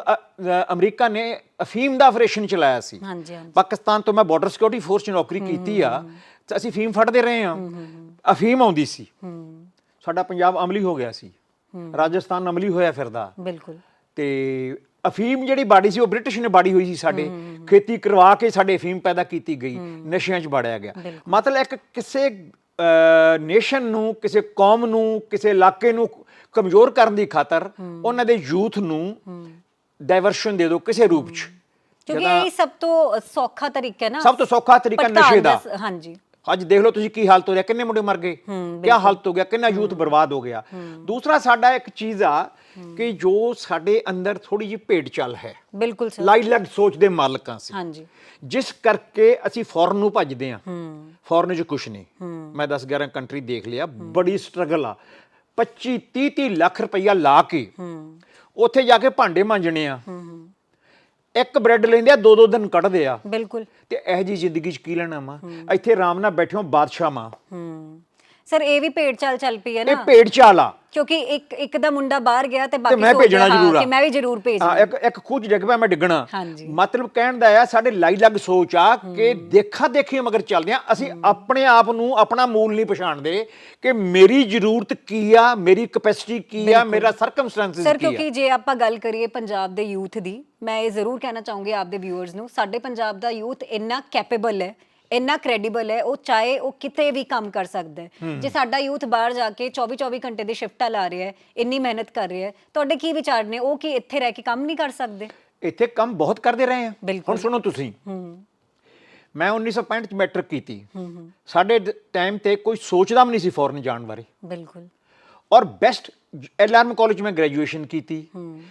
ਅਮਰੀਕਾ ਨੇ ਅਫੀਮ ਦਾ ਆਪਰੇਸ਼ਨ ਚਲਾਇਆ ਸੀ। ਹਾਂਜੀ ਹਾਂਜੀ। ਪਾਕਿਸਤਾਨ ਤੋਂ ਮੈਂ ਬਾਰਡਰ ਸਿਕਿਉਰਿਟੀ ਫੋਰਸ 'ਚ ਨੌਕਰੀ ਕੀਤੀ ਆ ਤਾਂ ਅਸੀਂ ਫੀਮ ਫੜਦੇ ਰਹੇ ਆ ਅਫੀਮ ਆਉਂਦੀ ਸੀ। ਹੂੰ। ਸਾਡਾ ਪੰਜਾਬ ਅਮਲੀ ਹੋ ਗਿਆ ਸੀ। ਰਾਜਸਥਾਨ ਅਮਲੀ ਹੋਇਆ ਫਿਰਦਾ। ਬਿਲਕੁਲ। ਤੇ ਅਫੀਮ ਜਿਹੜੀ ਬਾੜੀ ਸੀ ਉਹ ਬ੍ਰਿਟਿਸ਼ ਨੇ ਬਾੜੀ ਹੋਈ ਸੀ ਸਾਡੇ। ਖੇਤੀ ਕਰਵਾ ਕੇ ਸਾਡੇ ਅਫੀਮ ਪੈਦਾ ਕੀਤੀ ਗਈ ਨਸ਼ਿਆਂ 'ਚ ਬਾੜਿਆ ਗਿਆ। ਮਤਲਬ ਇੱਕ ਕਿਸੇ ਨੇਸ਼ਨ ਨੂੰ ਕਿਸੇ ਕੌਮ ਨੂੰ ਕਿਸੇ ਇਲਾਕੇ ਨੂੰ ਕਮਜ਼ੋਰ ਕਰਨ ਦੀ ਖਾਤਰ ਉਹਨਾਂ ਦੇ ਯੂਥ ਨੂੰ ਡਾਈਵਰਸ਼ਨ ਦੇ ਦਿਓ ਕਿਸੇ ਰੂਪ 'ਚ। ਕਿਉਂਕਿ ਇਹ ਸਭ ਤੋਂ ਸੌਖਾ ਤਰੀਕਾ ਹੈ ਨਾ। ਸਭ ਤੋਂ ਸੌਖਾ ਤਰੀਕਾ ਨਸ਼ੇ ਦਾ। ਹਾਂਜੀ। ਅੱਜ ਦੇਖ ਲਓ ਤੁਸੀਂ ਕੀ ਹਾਲਤ ਹੋ ਰਿਹਾ ਕਿੰਨੇ ਮੁੰਡੇ ਮਰ ਗਏ ਕੀ ਹਾਲਤ ਹੋ ਗਿਆ ਕਿੰਨਾ ਯੂਥ ਬਰਬਾਦ ਹੋ ਗਿਆ। ਦੂਸਰਾ ਸਾਡਾ ਇੱਕ ਚੀਜ਼ ਆ ਕਿ ਜੋ ਸਾਡੇ ਅੰਦਰ ਥੋੜੀ ਜਿਹੀ ਭੇਡ ਚੱਲ ਹੈ। ਬਿਲਕੁਲ ਸਰ। ਲਾਈ ਲੱਗ ਸੋਚ ਦੇ ਮਾਲਕਾਂ ਸੀ। ਹਾਂਜੀ। ਜਿਸ ਕਰਕੇ ਅਸੀਂ ਫੋਰਨ ਨੂੰ ਭੱਜਦੇ ਹੂੰ। ਫੋਰਨ 'ਚ ਕੁਝ ਨਹੀਂ। ਮੈਂ 10 11 ਕੰਟਰੀ ਦੇਖ ਲਿਆ। ਬੜੀ ਸਟਰਗਲ ਆ। 25 30 30 ਲੱਖ ਰੁਪਈਆ ਲਾ ਕੇ ਉੱਥੇ ਜਾ ਕੇ ਭਾਂਡੇ ਮਾਂਜਣੇ ਆ। ਇੱਕ ਬ੍ਰੈਡ ਲੈਂਦੇ ਆ ਦੋ ਦੋ ਦਿਨ ਕੱਢਦੇ ਆ। ਬਿਲਕੁਲ। ਤੇ ਇਹ ਜੀ ਜ਼ਿੰਦਗੀ 'ਚ ਕੀ ਲੈਣਾ ਮਾ? ਇੱਥੇ ਆਰਾਮ ਨਾਲ ਬੈਠਿਓ ਬਾਦਸ਼ਾਹ ਮਾ। ਹੂੰ। ਸਰ ਇਹ ਵੀ ਪੇੜ ਚਾਲ ਚੱਲ ਪਈ ਹੈ ਇਹ ਨਾ ਭੇਡ ਚਾਲ ਆ। ਕਿਉਂਕਿ ਇੱਕ ਇੱਕ ਦਾ ਮੁੰਡਾ ਬਾਹਰ ਗਿਆ ਤੇ ਬਾਕੀ ਮੈਂ ਸੋਚ ਭੇਜਣਾ ਰਿਹਾ, ਜ਼ਰੂਰ ਆ। ਕਿ ਮੈਂ ਵੀ ਜ਼ਰੂਰ ਹਾਂ ਭੇਜਣਾ ਇੱਕ ਇੱਕ ਖੂਜ ਡਿੱਗ ਪਿਆ ਮੈਂ ਡਿੱਗਣਾ। ਹਾਂਜੀ। ਮਤਲਬ ਕਹਿਣ ਦਾ ਆ ਸਾਡੇ ਲਾਈ ਲੱਗ ਸੋਚ ਆ ਕਿ ਦੇਖਾ ਦੇਖੀ ਮਗਰ ਚੱਲਦੇ ਆ। ਅਸੀਂ ਆਪਣੇ ਆਪ ਨੂੰ ਆਪਣਾ ਮੂਲ ਨਹੀਂ ਪਛਾਣਦੇ ਕਿ ਮੇਰੀ ਜ਼ਰੂਰਤ ਕੀ ਆ ਮੇਰੀ ਕੈਪੈਸਿਟੀ ਕੀ ਆ ਮੇਰਾ ਸਰਕਮਸਟੈਂਸਸ ਸਰ ਕੀ ਆ। ਕਿਉਂਕਿ ਜੇ ਆਪਾਂ ਗੱਲ ਕਰੀਏ ਪੰਜਾਬ ਦੇ ਯੂਥ ਦੀ ਮੈਂ ਇਹ ਜ਼ਰੂਰ ਕਹਿਣਾ ਚਾਹੂੰਗੀ ਆਪਦੇ ਵਿਊਅਰਸ ਨੂੰ ਸਾਡੇ ਪੰਜਾਬ ਦਾ ਯੂਥ ਇੰਨਾ ਕੈਪੇਬਲ ਹੈ ਇੰਨਾ ਕ੍ਰੈਡੀਬਲ ਹੈ ਉਹ ਚਾਹੇ ਉਹ ਕਿਤੇ ਵੀ ਕੰਮ ਕਰ ਸਕਦਾ ਹੈ। ਜੇ ਸਾਡਾ ਯੂਥ ਬਾਹਰ ਜਾ ਕੇ 24 24 ਘੰਟੇ ਦੇ ਸ਼ਿਫਟਾਂ ਲਾ ਰਿਹਾ ਹੈ ਇੰਨੀ ਮਿਹਨਤ ਕਰ ਰਿਹਾ ਹੈ ਤੁਹਾਡੇ ਕੀ ਵਿਚਾਰ ਨੇ? ਉਹ ਕੀ ਇੱਥੇ ਰਹਿ ਕੇ ਕੰਮ ਨਹੀਂ ਕਰ ਸਕਦੇ? ਇੱਥੇ ਕੰਮ ਬਹੁਤ ਕਰਦੇ ਰਹੇ ਆ। ਹੁਣ ਸੁਣੋ ਤੁਸੀਂ। ਮੈਂ 1965 ਚ ਮੈਟ੍ਰਿਕ ਕੀਤੀ। ਸਾਡੇ ਟਾਈਮ ਤੇ ਕੋਈ ਸੋਚਦਾ ਵੀ ਨਹੀਂ ਸੀ ਫੋਰਨ ਜਾਣ ਬਾਰੇ। ਬਿਲਕੁਲ। ਔਰ ਬੈਸਟ ਐਲਆਰਐਮ ਕਾਲਜ ਮੈਂ ਗ੍ਰੈਜੂਏਸ਼ਨ ਕੀਤੀ।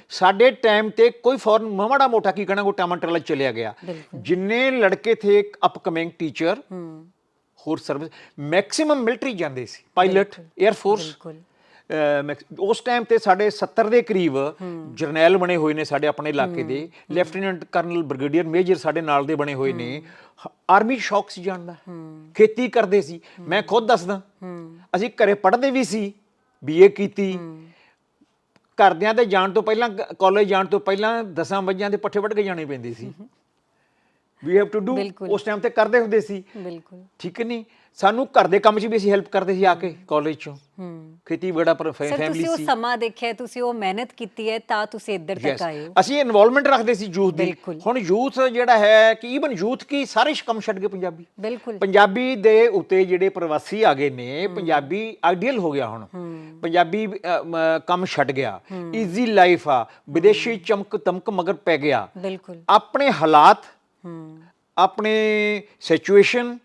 ਸਾਡੇ ਟਾਈਮ ਤੇ ਕੋਈ ਫੋਰਨ ਮਾੜਾ ਮੋਟਾ ਕੀ ਕਹਣਾ ਕੋਈ ਟਮਾਟਰ ਚਲਿਆ ਗਿਆ। ਜਿੰਨੇ ਲੜਕੇ ਥੇ ਅਪਕਮਿੰਗ ਟੀਚਰ ਹੋਰ ਸਰਵਿਸ ਮੈਕਸਿਮਮ ਮਿਲਟਰੀ ਜਾਂਦੇ ਸੀ ਪਾਇਲਟ 에ਅਰ ਫੋਰਸ ਉਸ ਟਾਈਮ ਤੇ ਸਾਡੇ 70 ਦੇ ਕਰੀਬ ਜਰਨੈਲ ਬਣੇ ਹੋਏ ਨੇ ਸਾਡੇ ਆਪਣੇ ਇਲਾਕੇ ਦੇ। ਲੈਫਟੀਨੈਂਟ ਕਰਨਲ ਬ੍ਰਿਗੇਡੀਅਰ ਮੇਜਰ ਸਾਡੇ ਨਾਲ ਦੇ ਬਣੇ ਹੋਏ ਨੇ। ਆਰਮੀ ਸ਼ੌਕ ਸੀ ਜਾਣਦਾ ਖੇਤੀ ਕਰਦੇ ਸੀ। ਮੈਂ ਖੁਦ ਦੱਸਦਾ। ਅਸੀਂ ਘਰੇ ਪੜ੍ਹਦੇ ਵੀ ਸੀ। ਬੀਏ ਕੀਤੀ। ਘਰਦਿਆਂ ਦੇ ਜਾਣ ਤੋਂ ਪਹਿਲਾਂ ਕਾਲਜ ਜਾਣ ਤੋਂ ਪਹਿਲਾਂ ਦਸਾਂ ਵਜਿਆਂ ਦੇ ਪੱਠੇ ਵੱਢ ਕੇ ਜਾਣੇ ਪੈਂਦੇ ਸੀ। ਵੀ ਹੈਵ ਟੂ ਡੂ ਬਿਲਕੁਲ। ਉਸ ਟਾਈਮ ਤੇ ਕਰਦੇ ਹੁੰਦੇ ਸੀ। ਬਿਲਕੁਲ। ਠੀਕ ਨਹੀਂ ਸਾਨੂੰ ਘਰ ਦੇ ਕੰਮ 'ਚ ਵੀ ਅਸੀਂ ਹੈਲਪ ਕਰਦੇ ਸੀ ਆ ਕੇ ਕਾਲਜ 'ਚੋਂ। ਹੂੰ। ਖੇਤੀ ਬੜਾ ਪਰ ਸਰ ਫੈਮਿਲੀ ਤੁਸੀਂ ਉਹ ਸੀ। ਸਮਾਂ ਦੇਖਿਆ ਤੁਸੀਂ ਉਹ ਮਿਹਨਤ ਕੀਤੀ ਹੈ ਤਾਂ ਤੁਸੀਂ ਇੱਧਰ ਤੱਕ. ਆਏ ਹੋ। ਅਸੀਂ ਇਨਵੋਲਵਮੈਂਟ ਰੱਖਦੇ ਸੀ ਯੂਥ ਦੀ। ਬਿਲਕੁਲ। ਹੁਣ ਯੂਥ ਜਿਹੜਾ ਹੈ ਕਿ ਈਵਨ ਯੂਥ ਕੀ ਸਾਰੇ ਕੰਮ ਛੱਡ ਗਏ ਪੰਜਾਬੀ। ਬਿਲਕੁਲ। ਪੰਜਾਬੀ ਦੇ ਉੱਤੇ ਜਿਹੜੇ ਪ੍ਰਵਾਸੀ ਆ ਗਏ ਨੇ ਪੰਜਾਬੀ ਆਈਡੀਅਲ ਹੋ ਗਿਆ ਹੁਣ। ਪੰਜਾਬੀ ਅ, ਮ, ਕੰਮ ਛੱਡ ਗਿਆ। ਈਜ਼ੀ ਲਾਈਫ ਆ। ਵਿਦੇਸ਼ੀ ਚਮਕ ਤਮਕ ਮਗਰ ਪੈ ਗਿਆ। ਬਿਲਕੁਲ। ਆਪਣੇ ਹਾਲਾਤ ਆਪਣੇ ਸਿਚੁਏਸ਼ਨ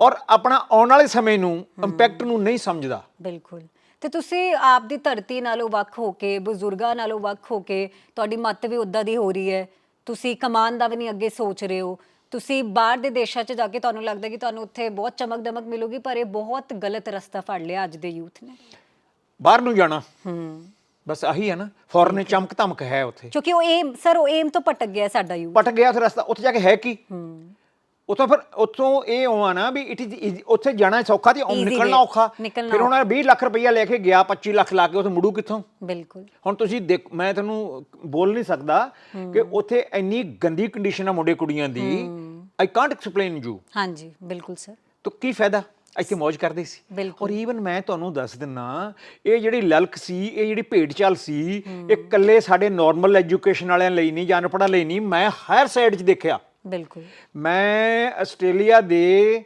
ਔਰ ਆਪਣਾ ਆਉਣ ਵਾਲੇ ਸਮੇਂ ਨੂੰ ਇੰਪੈਕਟ ਨੂੰ ਨਹੀਂ ਸਮਝਦਾ। ਬਿਲਕੁਲ। ਤੇ ਤੁਸੀਂ ਆਪ ਦੀ ਧਰਤੀ ਨਾਲੋਂ ਵੱਖ ਹੋ ਕੇ ਬਜ਼ੁਰਗਾਂ ਨਾਲੋਂ ਵੱਖ ਹੋ ਕੇ ਤੁਹਾਡੀ ਮੱਤ ਵੀ ਉਦਾਂ ਦੀ ਹੋ ਰਹੀ ਹੈ। ਤੁਸੀਂ ਕਮਾਨ ਦਾ ਵੀ ਨਹੀਂ ਅੱਗੇ ਸੋਚ ਰਹੇ ਹੋ। ਤੁਸੀਂ ਬਾਹਰ ਦੇ ਦੇਸ਼ਾਂ 'ਚ ਜਾ ਕੇ ਤੁਹਾਨੂੰ ਲੱਗਦਾ ਕਿ ਤੁਹਾਨੂੰ ਉੱਥੇ ਬਹੁਤ ਚਮਕ ਦਮਕ ਮਿਲੂਗੀ ਪਰ ਇਹ ਬਹੁਤ ਗਲਤ ਰਸਤਾ ਫੜ ਲਿਆ ਅੱਜ ਦੇ ਯੂਥ ਨੇ। ਬਾਹਰ ਨੂੰ ਜਾਣਾ। ਹੂੰ। ਬਸ ਆਹੀ ਹੈ ਨਾ ਫੋਰਨ ਚਮਕ ਧਮਕ ਹੈ ਉੱਥੇ। ਕਿਉਂਕਿ ਉਹ ਏਮ ਸਰ ਉਹ ਏਮ ਤੋਂ ਭਟਕ ਗਿਆ ਸਾਡਾ ਯੂਥ। ਪਟ ਗਿਆ ਉੱਥੇ ਰਸਤਾ ਉੱਥੇ ਜਾ ਕੇ ਹੈ ਕੀ? ਹੂੰ। ਉਤੋਂ ਫਿਰ ਉੱਥੋਂ ਇਹ ਹੋਆ ਨਾ ਵੀ ਇਟ ਇਜ਼ ਉੱਥੇ ਜਾਣਾ ਸੌਖਾ ਤੇ Easy ਨਿਕਲਣਾ way, ਔਖਾ। ਨਿਕਲਣਾ ਫਿਰ ਹੁਣ 20 ਲੱਖ ਰੁਪਈਆ ਲੈ ਕੇ ਗਿਆ 25 ਲੱਖ ਲਾ ਕੇ ਉੱਥੇ ਮੁੜੂ ਕਿੱਥੋਂ? ਬਿਲਕੁਲ। ਹੁਣ ਤੁਸੀਂ ਦੇਖ ਮੈਂ ਤੁਹਾਨੂੰ ਬੋਲ ਨਹੀਂ ਸਕਦਾ ਕਿ ਉੱਥੇ ਇੰਨੀ ਗੰਦੀ ਕੰਡੀਸ਼ਨ ਆ ਮੁੰਡੇ ਕੁੜੀਆਂ ਦੀ। ਆਈ ਕਾਂਟ ਐਕਸਪਲੇਨ ਯੂ ਹਾਂਜੀ ਬਿਲਕੁਲ ਸਰ ਤਾਂ ਕੀ ਫਾਇਦਾ? ਇੱਥੇ ਮौज ਕਰਦੇ ਸੀ। ਔਰ ਈਵਨ ਮੈਂ ਤੁਹਾਨੂੰ ਦੱਸ ਦਿੰਨਾ ਇਹ ਜਿਹੜੀ ਲਲਕ ਸੀ ਇਹ ਜਿਹੜੀ ਭੇਡ ਚਾਲ ਸੀ ਇਹ ਇਕੱਲੇ ਸਾਡੇ ਨਾਰਮਲ ਐਜੂਕੇਸ਼ਨ ਵਾਲਿਆਂ ਲਈ ਨਹੀਂ ਜਾਂ ਅਨਪੜ੍ਹਾਂ ਲਈ ਨਹੀਂ ਮੈਂ ਹਾਇਰ ਸਾਈਡ 'ਚ ਦੇਖਿਆ। ਬਿਲਕੁਲ। ਮੈਂ ਆਸਟ੍ਰੇਲੀਆ ਦੇ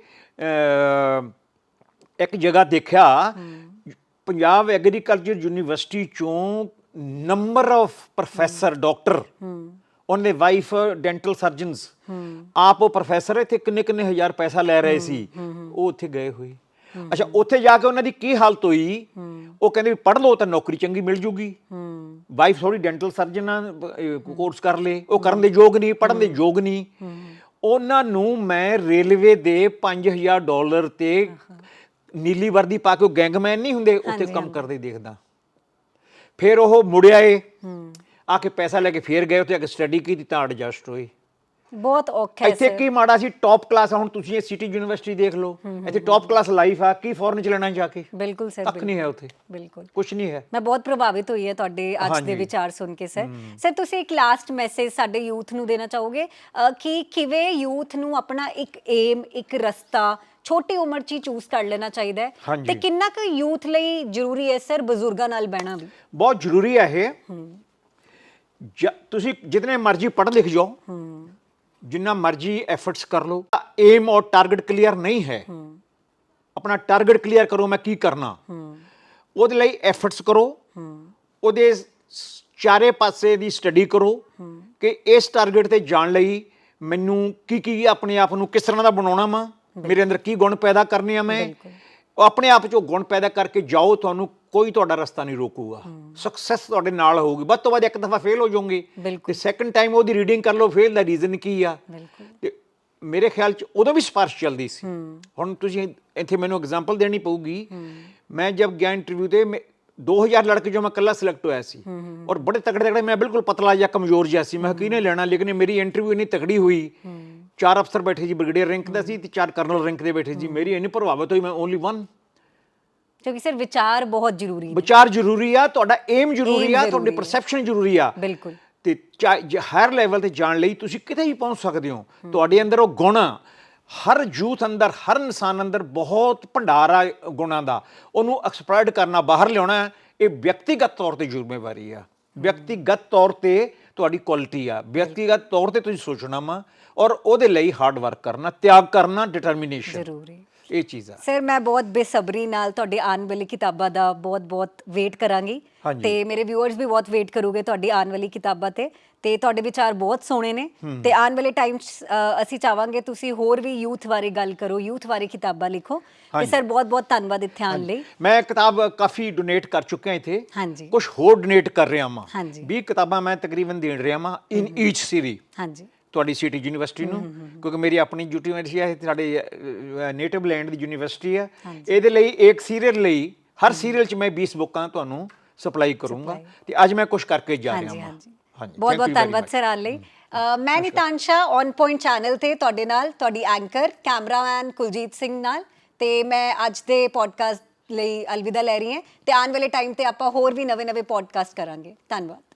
ਇੱਕ ਜਗ੍ਹਾ ਦੇਖਿਆ ਪੰਜਾਬ ਐਗਰੀਕਲਚਰ ਯੂਨੀਵਰਸਿਟੀ ਚੋਂ ਨੰਬਰ ਆਫ ਪ੍ਰੋਫੈਸਰ ਡਾਕਟਰ ਉਹਨਾਂ ਦੇ ਵਾਈਫ ਡੈਂਟਲ ਸਰਜਨਸ ਆਪ ਉਹ ਪ੍ਰੋਫੈਸਰ ਇੱਥੇ ਕਿੰਨੇ ਕਿੰਨੇ ਹਜ਼ਾਰ ਪੈਸਾ ਲੈ ਰਹੇ ਸੀ। ਉਹ ਉੱਥੇ ਗਏ ਹੋਏ। ਅੱਛਾ ਉੱਥੇ ਜਾ ਕੇ ਉਹਨਾਂ ਦੀ ਕੀ ਹਾਲਤ ਹੋਈ? ਉਹ ਕਹਿੰਦੇ ਵੀ ਪੜ੍ਹ ਲਓ ਤਾਂ ਨੌਕਰੀ ਚੰਗੀ ਮਿਲ ਜੂਗੀ। ਵਾਈਫ ਥੋੜੀ ਡੈਂਟਲ ਸਰਜਨ ਕੋਰਸ ਕਰ ਲੇ। ਉਹ ਕਰਨ ਦੇ ਯੋਗ ਨਹੀਂ ਪੜਨ ਦੇ ਯੋਗ ਨਹੀਂ। ਉਹਨਾਂ ਨੂੰ ਮੈਂ ਰੇਲਵੇ ਦੇ 5000 ਡਾਲਰ ਤੇ ਨੀਲੀ ਵਰਦੀ ਪਾ ਕੇ ਉਹ ਗੈਂਗਮੈਨ ਨਹੀਂ ਹੁੰਦੇ ਉੱਥੇ ਕੰਮ ਕਰਦੇ ਦੇਖਦਾ। ਫਿਰ ਉਹ ਮੁੜਿਆ ਏ ਹੂੰ। ਆ ਕੇ ਪੈਸਾ ਲੈ ਕੇ ਫੇਰ ਗਏ ਉੱਥੇ ਆ ਕੇ ਸਟੱਡੀ ਕੀਤੀ ਤਾਂ ਐਡਜਸਟ ਹੋਏ ਬਹੁਤ ਔਖਾ ਇੱਥੇ ਕੀ ਮਾੜਾ ਸੀ ਟੌਪ ਕਲਾਸ ਹੁਣ ਤੁਸੀਂ ਇਹ ਸਿਟੀ ਯੂਨੀਵਰਸਿਟੀ ਦੇਖ ਲਓ। ਇੱਥੇ ਟੌਪ ਕਲਾਸ ਲਾਈਫ ਆ ਕੀ ਫੋਰਨ ਚ ਲੈਣਾ ਜਾ ਕੇ? ਬਿਲਕੁਲ ਸਰ ਕੱਖ ਨਹੀਂ ਹੈ ਉੱਥੇ। ਬਿਲਕੁਲ। ਕੁਝ ਨਹੀਂ ਹੈ। ਮੈਂ ਬਹੁਤ ਪ੍ਰਭਾਵਿਤ ਹੋਈ ਹੈ ਤੁਹਾਡੇ ਅੱਜ ਦੇ। ਵਿਚਾਰ ਸੁਣ ਕੇ ਸਰ ਸਰ ਤੁਸੀਂ ਇੱਕ ਲਾਸਟ ਮੈਸੇਜ ਸਾਡੇ ਯੂਥ ਨੂੰ ਦੇਣਾ ਚਾਹੋਗੇ? ਕਿ ਕਿਵੇਂ ਯੂਥ ਨੂੰ ਆਪਣਾ ਇੱਕ ਏਮ ਇੱਕ ਰਸਤਾ ਛੋਟੀ ਉਮਰ 'ਚ ਹੀ ਚੂਜ਼ ਕਰ ਲੈਣਾ ਚਾਹੀਦਾ ਹੈ। ਤੇ ਕਿੰਨਾ ਕੁ ਯੂਥ ਲਈ ਜ਼ਰੂਰੀ ਹੈ ਸਰ ਬਜ਼ੁਰਗਾਂ ਨਾਲ ਬਹਿਣਾ ਵੀ? ਬਹੁਤ ਜ਼ਰੂਰੀ ਹੈ ਇਹ। ਜ- ਤੁਸੀਂ ਜਿਤਨੇ ਮਰਜ਼ੀ ਪੜ੍ਹ ਲਿਖ ਜਾਓ। ਹੂੰ ਜਿੰਨਾ ਮਰਜ਼ੀ ਐਫਰਟਸ ਕਰ ਲਓ। ਏਮ ਔਰ ਟਾਰਗੇਟ ਕਲੀਅਰ ਨਹੀਂ ਹੈ। ਹੂੰ ਆਪਣਾ ਟਾਰਗੇਟ ਕਲੀਅਰ ਕਰੋ ਮੈਂ ਕੀ ਕਰਨਾ। ਹੂੰ ਉਹਦੇ ਲਈ ਐਫਰਟਸ ਕਰੋ। ਹੂੰ ਉਹਦੇ ਸ- ਚਾਰੇ ਪਾਸੇ ਦੀ ਸਟੱਡੀ ਕਰੋ। ਕਿ ਇਸ ਟਾਰਗੇਟ ਤੇ ਜਾਣ ਲਈ ਮੈਨੂੰ ਕੀ ਕੀ ਆਪਣੇ ਆਪ ਨੂੰ ਕਿਸ ਤਰ੍ਹਾਂ ਦਾ ਬਣਾਉਣਾ ਵਾ। ਮੇਰੇ ਅੰਦਰ ਕੀ ਗੁਣ ਪੈਦਾ ਕਰਨੇ ਆ ਮੈਂ। ਉਹ ਆਪਣੇ ਆਪ ਚੋਂ ਗੁਣ ਪੈਦਾ ਕਰਕੇ ਜਾਓ ਤੁਹਾਨੂੰ ਕੋਈ ਤੁਹਾਡਾ ਰਸਤਾ ਨਹੀਂ ਰੋਕੂਗਾ। ਸਕਸੈਸ ਤੁਹਾਡੇ ਨਾਲ ਹੋਊਗੀ। ਵੱਧ ਤੋਂ ਵੱਧ ਇੱਕ ਦਫਾ ਫੇਲ ਹੋ ਜਾਓਗੇ। ਤੇ ਸੈਕੰਡ ਟਾਈਮ ਉਹਦੀ ਰੀਡਿੰਗ ਕਰ ਲਓ ਫੇਲ ਦਾ ਰੀਜ਼ਨ ਕੀ ਆ? ਤੇ ਮੇਰੇ ਖਿਆਲ ਚ ਉਦੋਂ ਵੀ ਸਪਾਰਸ਼ ਚੱਲਦੀ ਸੀ। ਹੁਣ ਤੁਸੀਂ ਇੱਥੇ ਮੈਨੂੰ ਐਗਜ਼ਾਮਪਲ ਦੇਣੀ ਪਊਗੀ। ਮੈਂ ਜਦ ਗਿਆ ਇੰਟਰਵਿਊ ਤੇ ਮੈਂ- 2000 ਲੜਕੇ ਜੋ ਮੈਂ ਇਕੱਲਾ ਸਿਲੈਕਟ ਹੋਇਆ ਸੀ। ਔਰ ਬੜੇ ਤਗੜੇ ਤਗੜੇ ਮੈਂ ਬਿਲਕੁਲ ਪਤਲਾ ਜਿਹਾ ਕਮਜ਼ੋਰ ਜਿਹਾ ਸੀ। ਮੈਂ ਕਿਹਨੇ ਲੈਣਾ? ਲੇਕਿਨ ਮੇਰੀ ਇੰਟਰਵਿਊ ਇੰਨੀ ਤਗੜੀ ਹੋਈ। ਚਾਰ ਅਫਸਰ ਬੈਠੇ ਜੀ ਬ੍ਰਿਗੇਡੀਅਰ ਰੈਂਕ ਦਾ ਸੀ ਤੇ ਚਾਰ ਕਰਨਲ ਰੈਂਕ ਦੇ ਬੈਠੇ ਜੀ। ਮੇਰੀ ਇੰਨੀ ਪ੍ਰਭਾਵਿਤ ਹੋਈ ਮੈਂ ਓਨਲੀ ਵਨ ਕਿਉਂਕਿ ਸਰ ਵਿਚਾਰ ਬਹੁਤ ਜ਼ਰੂਰੀ ਨੇ। ਵਿਚਾਰ ਜ਼ਰੂਰੀ ਆ ਤੁਹਾਡਾ ਏਮ ਜ਼ਰੂਰੀ ਆ ਤੁਹਾਡੀ। ਪਰਸੈਪਸ਼ਨ ਜ਼ਰੂਰੀ ਆ। ਬਿਲਕੁਲ। ਤੇ ਹਾਇਰ ਲੈਵਲ ਤੇ ਜਾਣ ਲਈ ਤੁਸੀਂ ਕਿਤੇ ਵੀ ਪਹੁੰਚ ਸਕਦੇ ਹੋ। ਤੁਹਾਡੇ ਅੰਦਰ ਉਹ ਗੁਣ। ਹਰ ਯੂਥ ਅੰਦਰ ਹਰ ਇਨਸਾਨ ਅੰਦਰ ਬਹੁਤ ਭੰਡਾਰ ਗੁਣਾਂ ਦਾ। ਉਹਨੂੰ ਐਕਸਪਲੋਇਟ ਕਰਨਾ ਬਾਹਰ ਲਿਆਉਣਾ ਇਹ ਵਿਅਕਤੀਗਤ ਤੌਰ ਤੇ ਜ਼ਿੰਮੇਵਾਰੀ ਆ। ਵਿਅਕਤੀਗਤ ਤੌਰ ਤੇ ਤੁਹਾਡੀ ਕੁਆਲਿਟੀ ਆ। ਵਿਅਕਤੀਗਤ ਤੌਰ ਤੇ ਤੁਸੀਂ ਸੋਚਣਾ ਵਾ ਔਰ ਉਹਦੇ ਲਈ ਹਾਰਡ ਵਰਕ ਕਰਨਾ ਤਿਆਗ ਕਰਨਾ ਡਿਟਰਮੀਨੇਸ਼ਨ ਜ਼ਰੂਰੀ। ਇਹ ਚੀਜ਼ ਆ। ਸਰ ਮੈਂ ਬਹੁਤ ਬੇਸਬਰੀ ਨਾਲ ਤੁਹਾਡੇ ਆਉਣ ਵਾਲੀ ਕਿਤਾਬਾਂ ਦਾ ਬਹੁਤ-ਬਹੁਤ ਵੇਟ ਕਰਾਂਗੀ। ਹਾਂਜੀ। ਤੇ ਮੇਰੇ ਵਿਊਅਰਸ ਵੀ ਬਹੁਤ ਵੇਟ ਕਰੂਗੇ ਤੁਹਾਡੀ ਆਉਣ ਵਾਲੀ ਕਿਤਾਬਾਂ ਤੇ। ਤੇ ਤੁਹਾਡੇ ਵਿਚਾਰ ਬਹੁਤ ਸੋਹਣੇ ਨੇ। ਤੇ ਆਉਣ ਵਾਲੇ ਟਾਈਮ ਅਸੀਂ ਚਾਹਾਂਗੇ ਤੁਸੀਂ ਹੋਰ ਵੀ ਯੂਥ ਬਾਰੇ ਗੱਲ ਕਰੋ ਯੂਥ ਬਾਰੇ ਕਿਤਾਬਾਂ ਲਿਖੋ। ਤੇ ਹਾਂਜੀ। ਸਰ ਬਹੁਤ-ਬਹੁਤ ਧੰਨਵਾਦ ਇੱਥੇ ਆਉਣ ਲਈ। ਮੈਂ ਕਿਤਾਬ ਕਾਫੀ ਡੋਨੇਟ ਕਰ ਚੁੱਕਿਆ ਇੱਥੇ। ਹਾਂਜੀ। ਕੁਝ ਹੋਰ ਡੋਨੇਟ ਕਰ ਰਿਹਾ ਹਾਂ ਹਾਂਜੀ। 20 ਕਿਤਾਬਾਂ ਮੈਂ ਤਕਰੀਬਨ ਦੇਣ ਰਿਹਾ ਹਾਂ। ਇਨ ਈਚ ਸੀਰੀ ਹਾਂਜੀ। ਤੁਹਾਡੀ ਸਿਟੀ ਯੂਨੀਵਰਸਿਟੀ ਨੂੰ ਕਿਉਂਕਿ ਮੇਰੀ ਆਪਣੀ ਯੂਨੀਵਰਸਿਟੀ ਹੈ ਇਹ ਸਾਡੇ ਨੇਟਿਵ ਲੈਂਡ ਦੀ ਯੂਨੀਵਰਸਿਟੀ ਹੈ। ਇਹਦੇ ਲਈ ਇੱਕ ਸੀਰੀਅਲ ਲਈ ਹਰ ਸੀਰੀਅਲ 'ਚ ਮੈਂ 20 ਬੁੱਕਾਂ ਤੁਹਾਨੂੰ ਸਪਲਾਈ ਕਰੂੰਗਾ। ਤੇ ਅੱਜ ਮੈਂ ਕੁਝ ਕਰਕੇ ਜਾ ਰਿਹਾ ਹਾਂ ਹਾਂਜੀ। ਬਹੁਤ ਬਹੁਤ ਧੰਨਵਾਦ. ਸਰ ਆਉਣ ਲਈ ਮੈਂ ਨਿਤਾਂਸ਼ਾ ਔਨ ਪੁਆਇੰਟ ਚੈਨਲ ਤੇ ਤੁਹਾਡੇ ਨਾਲ ਤੁਹਾਡੀ ਐਂਕਰ ਕੈਮਰਾਮੈਨ ਕੁਲਜੀਤ ਸਿੰਘ ਨਾਲ। ਤੇ ਮੈਂ ਅੱਜ ਦੇ ਪੋਡਕਾਸਟ ਲਈ ਅਲਵਿਦਾ ਲੈ ਰਹੀ ਹਾਂ। ਤੇ ਆਉਣ ਵਾਲੇ ਟਾਈਮ ਤੇ ਆਪਾਂ ਹੋਰ ਵੀ ਨਵੇਂ-ਨਵੇਂ ਪੋਡਕਾਸਟ ਕਰਾਂਗੇ। ਧੰਨਵਾਦ।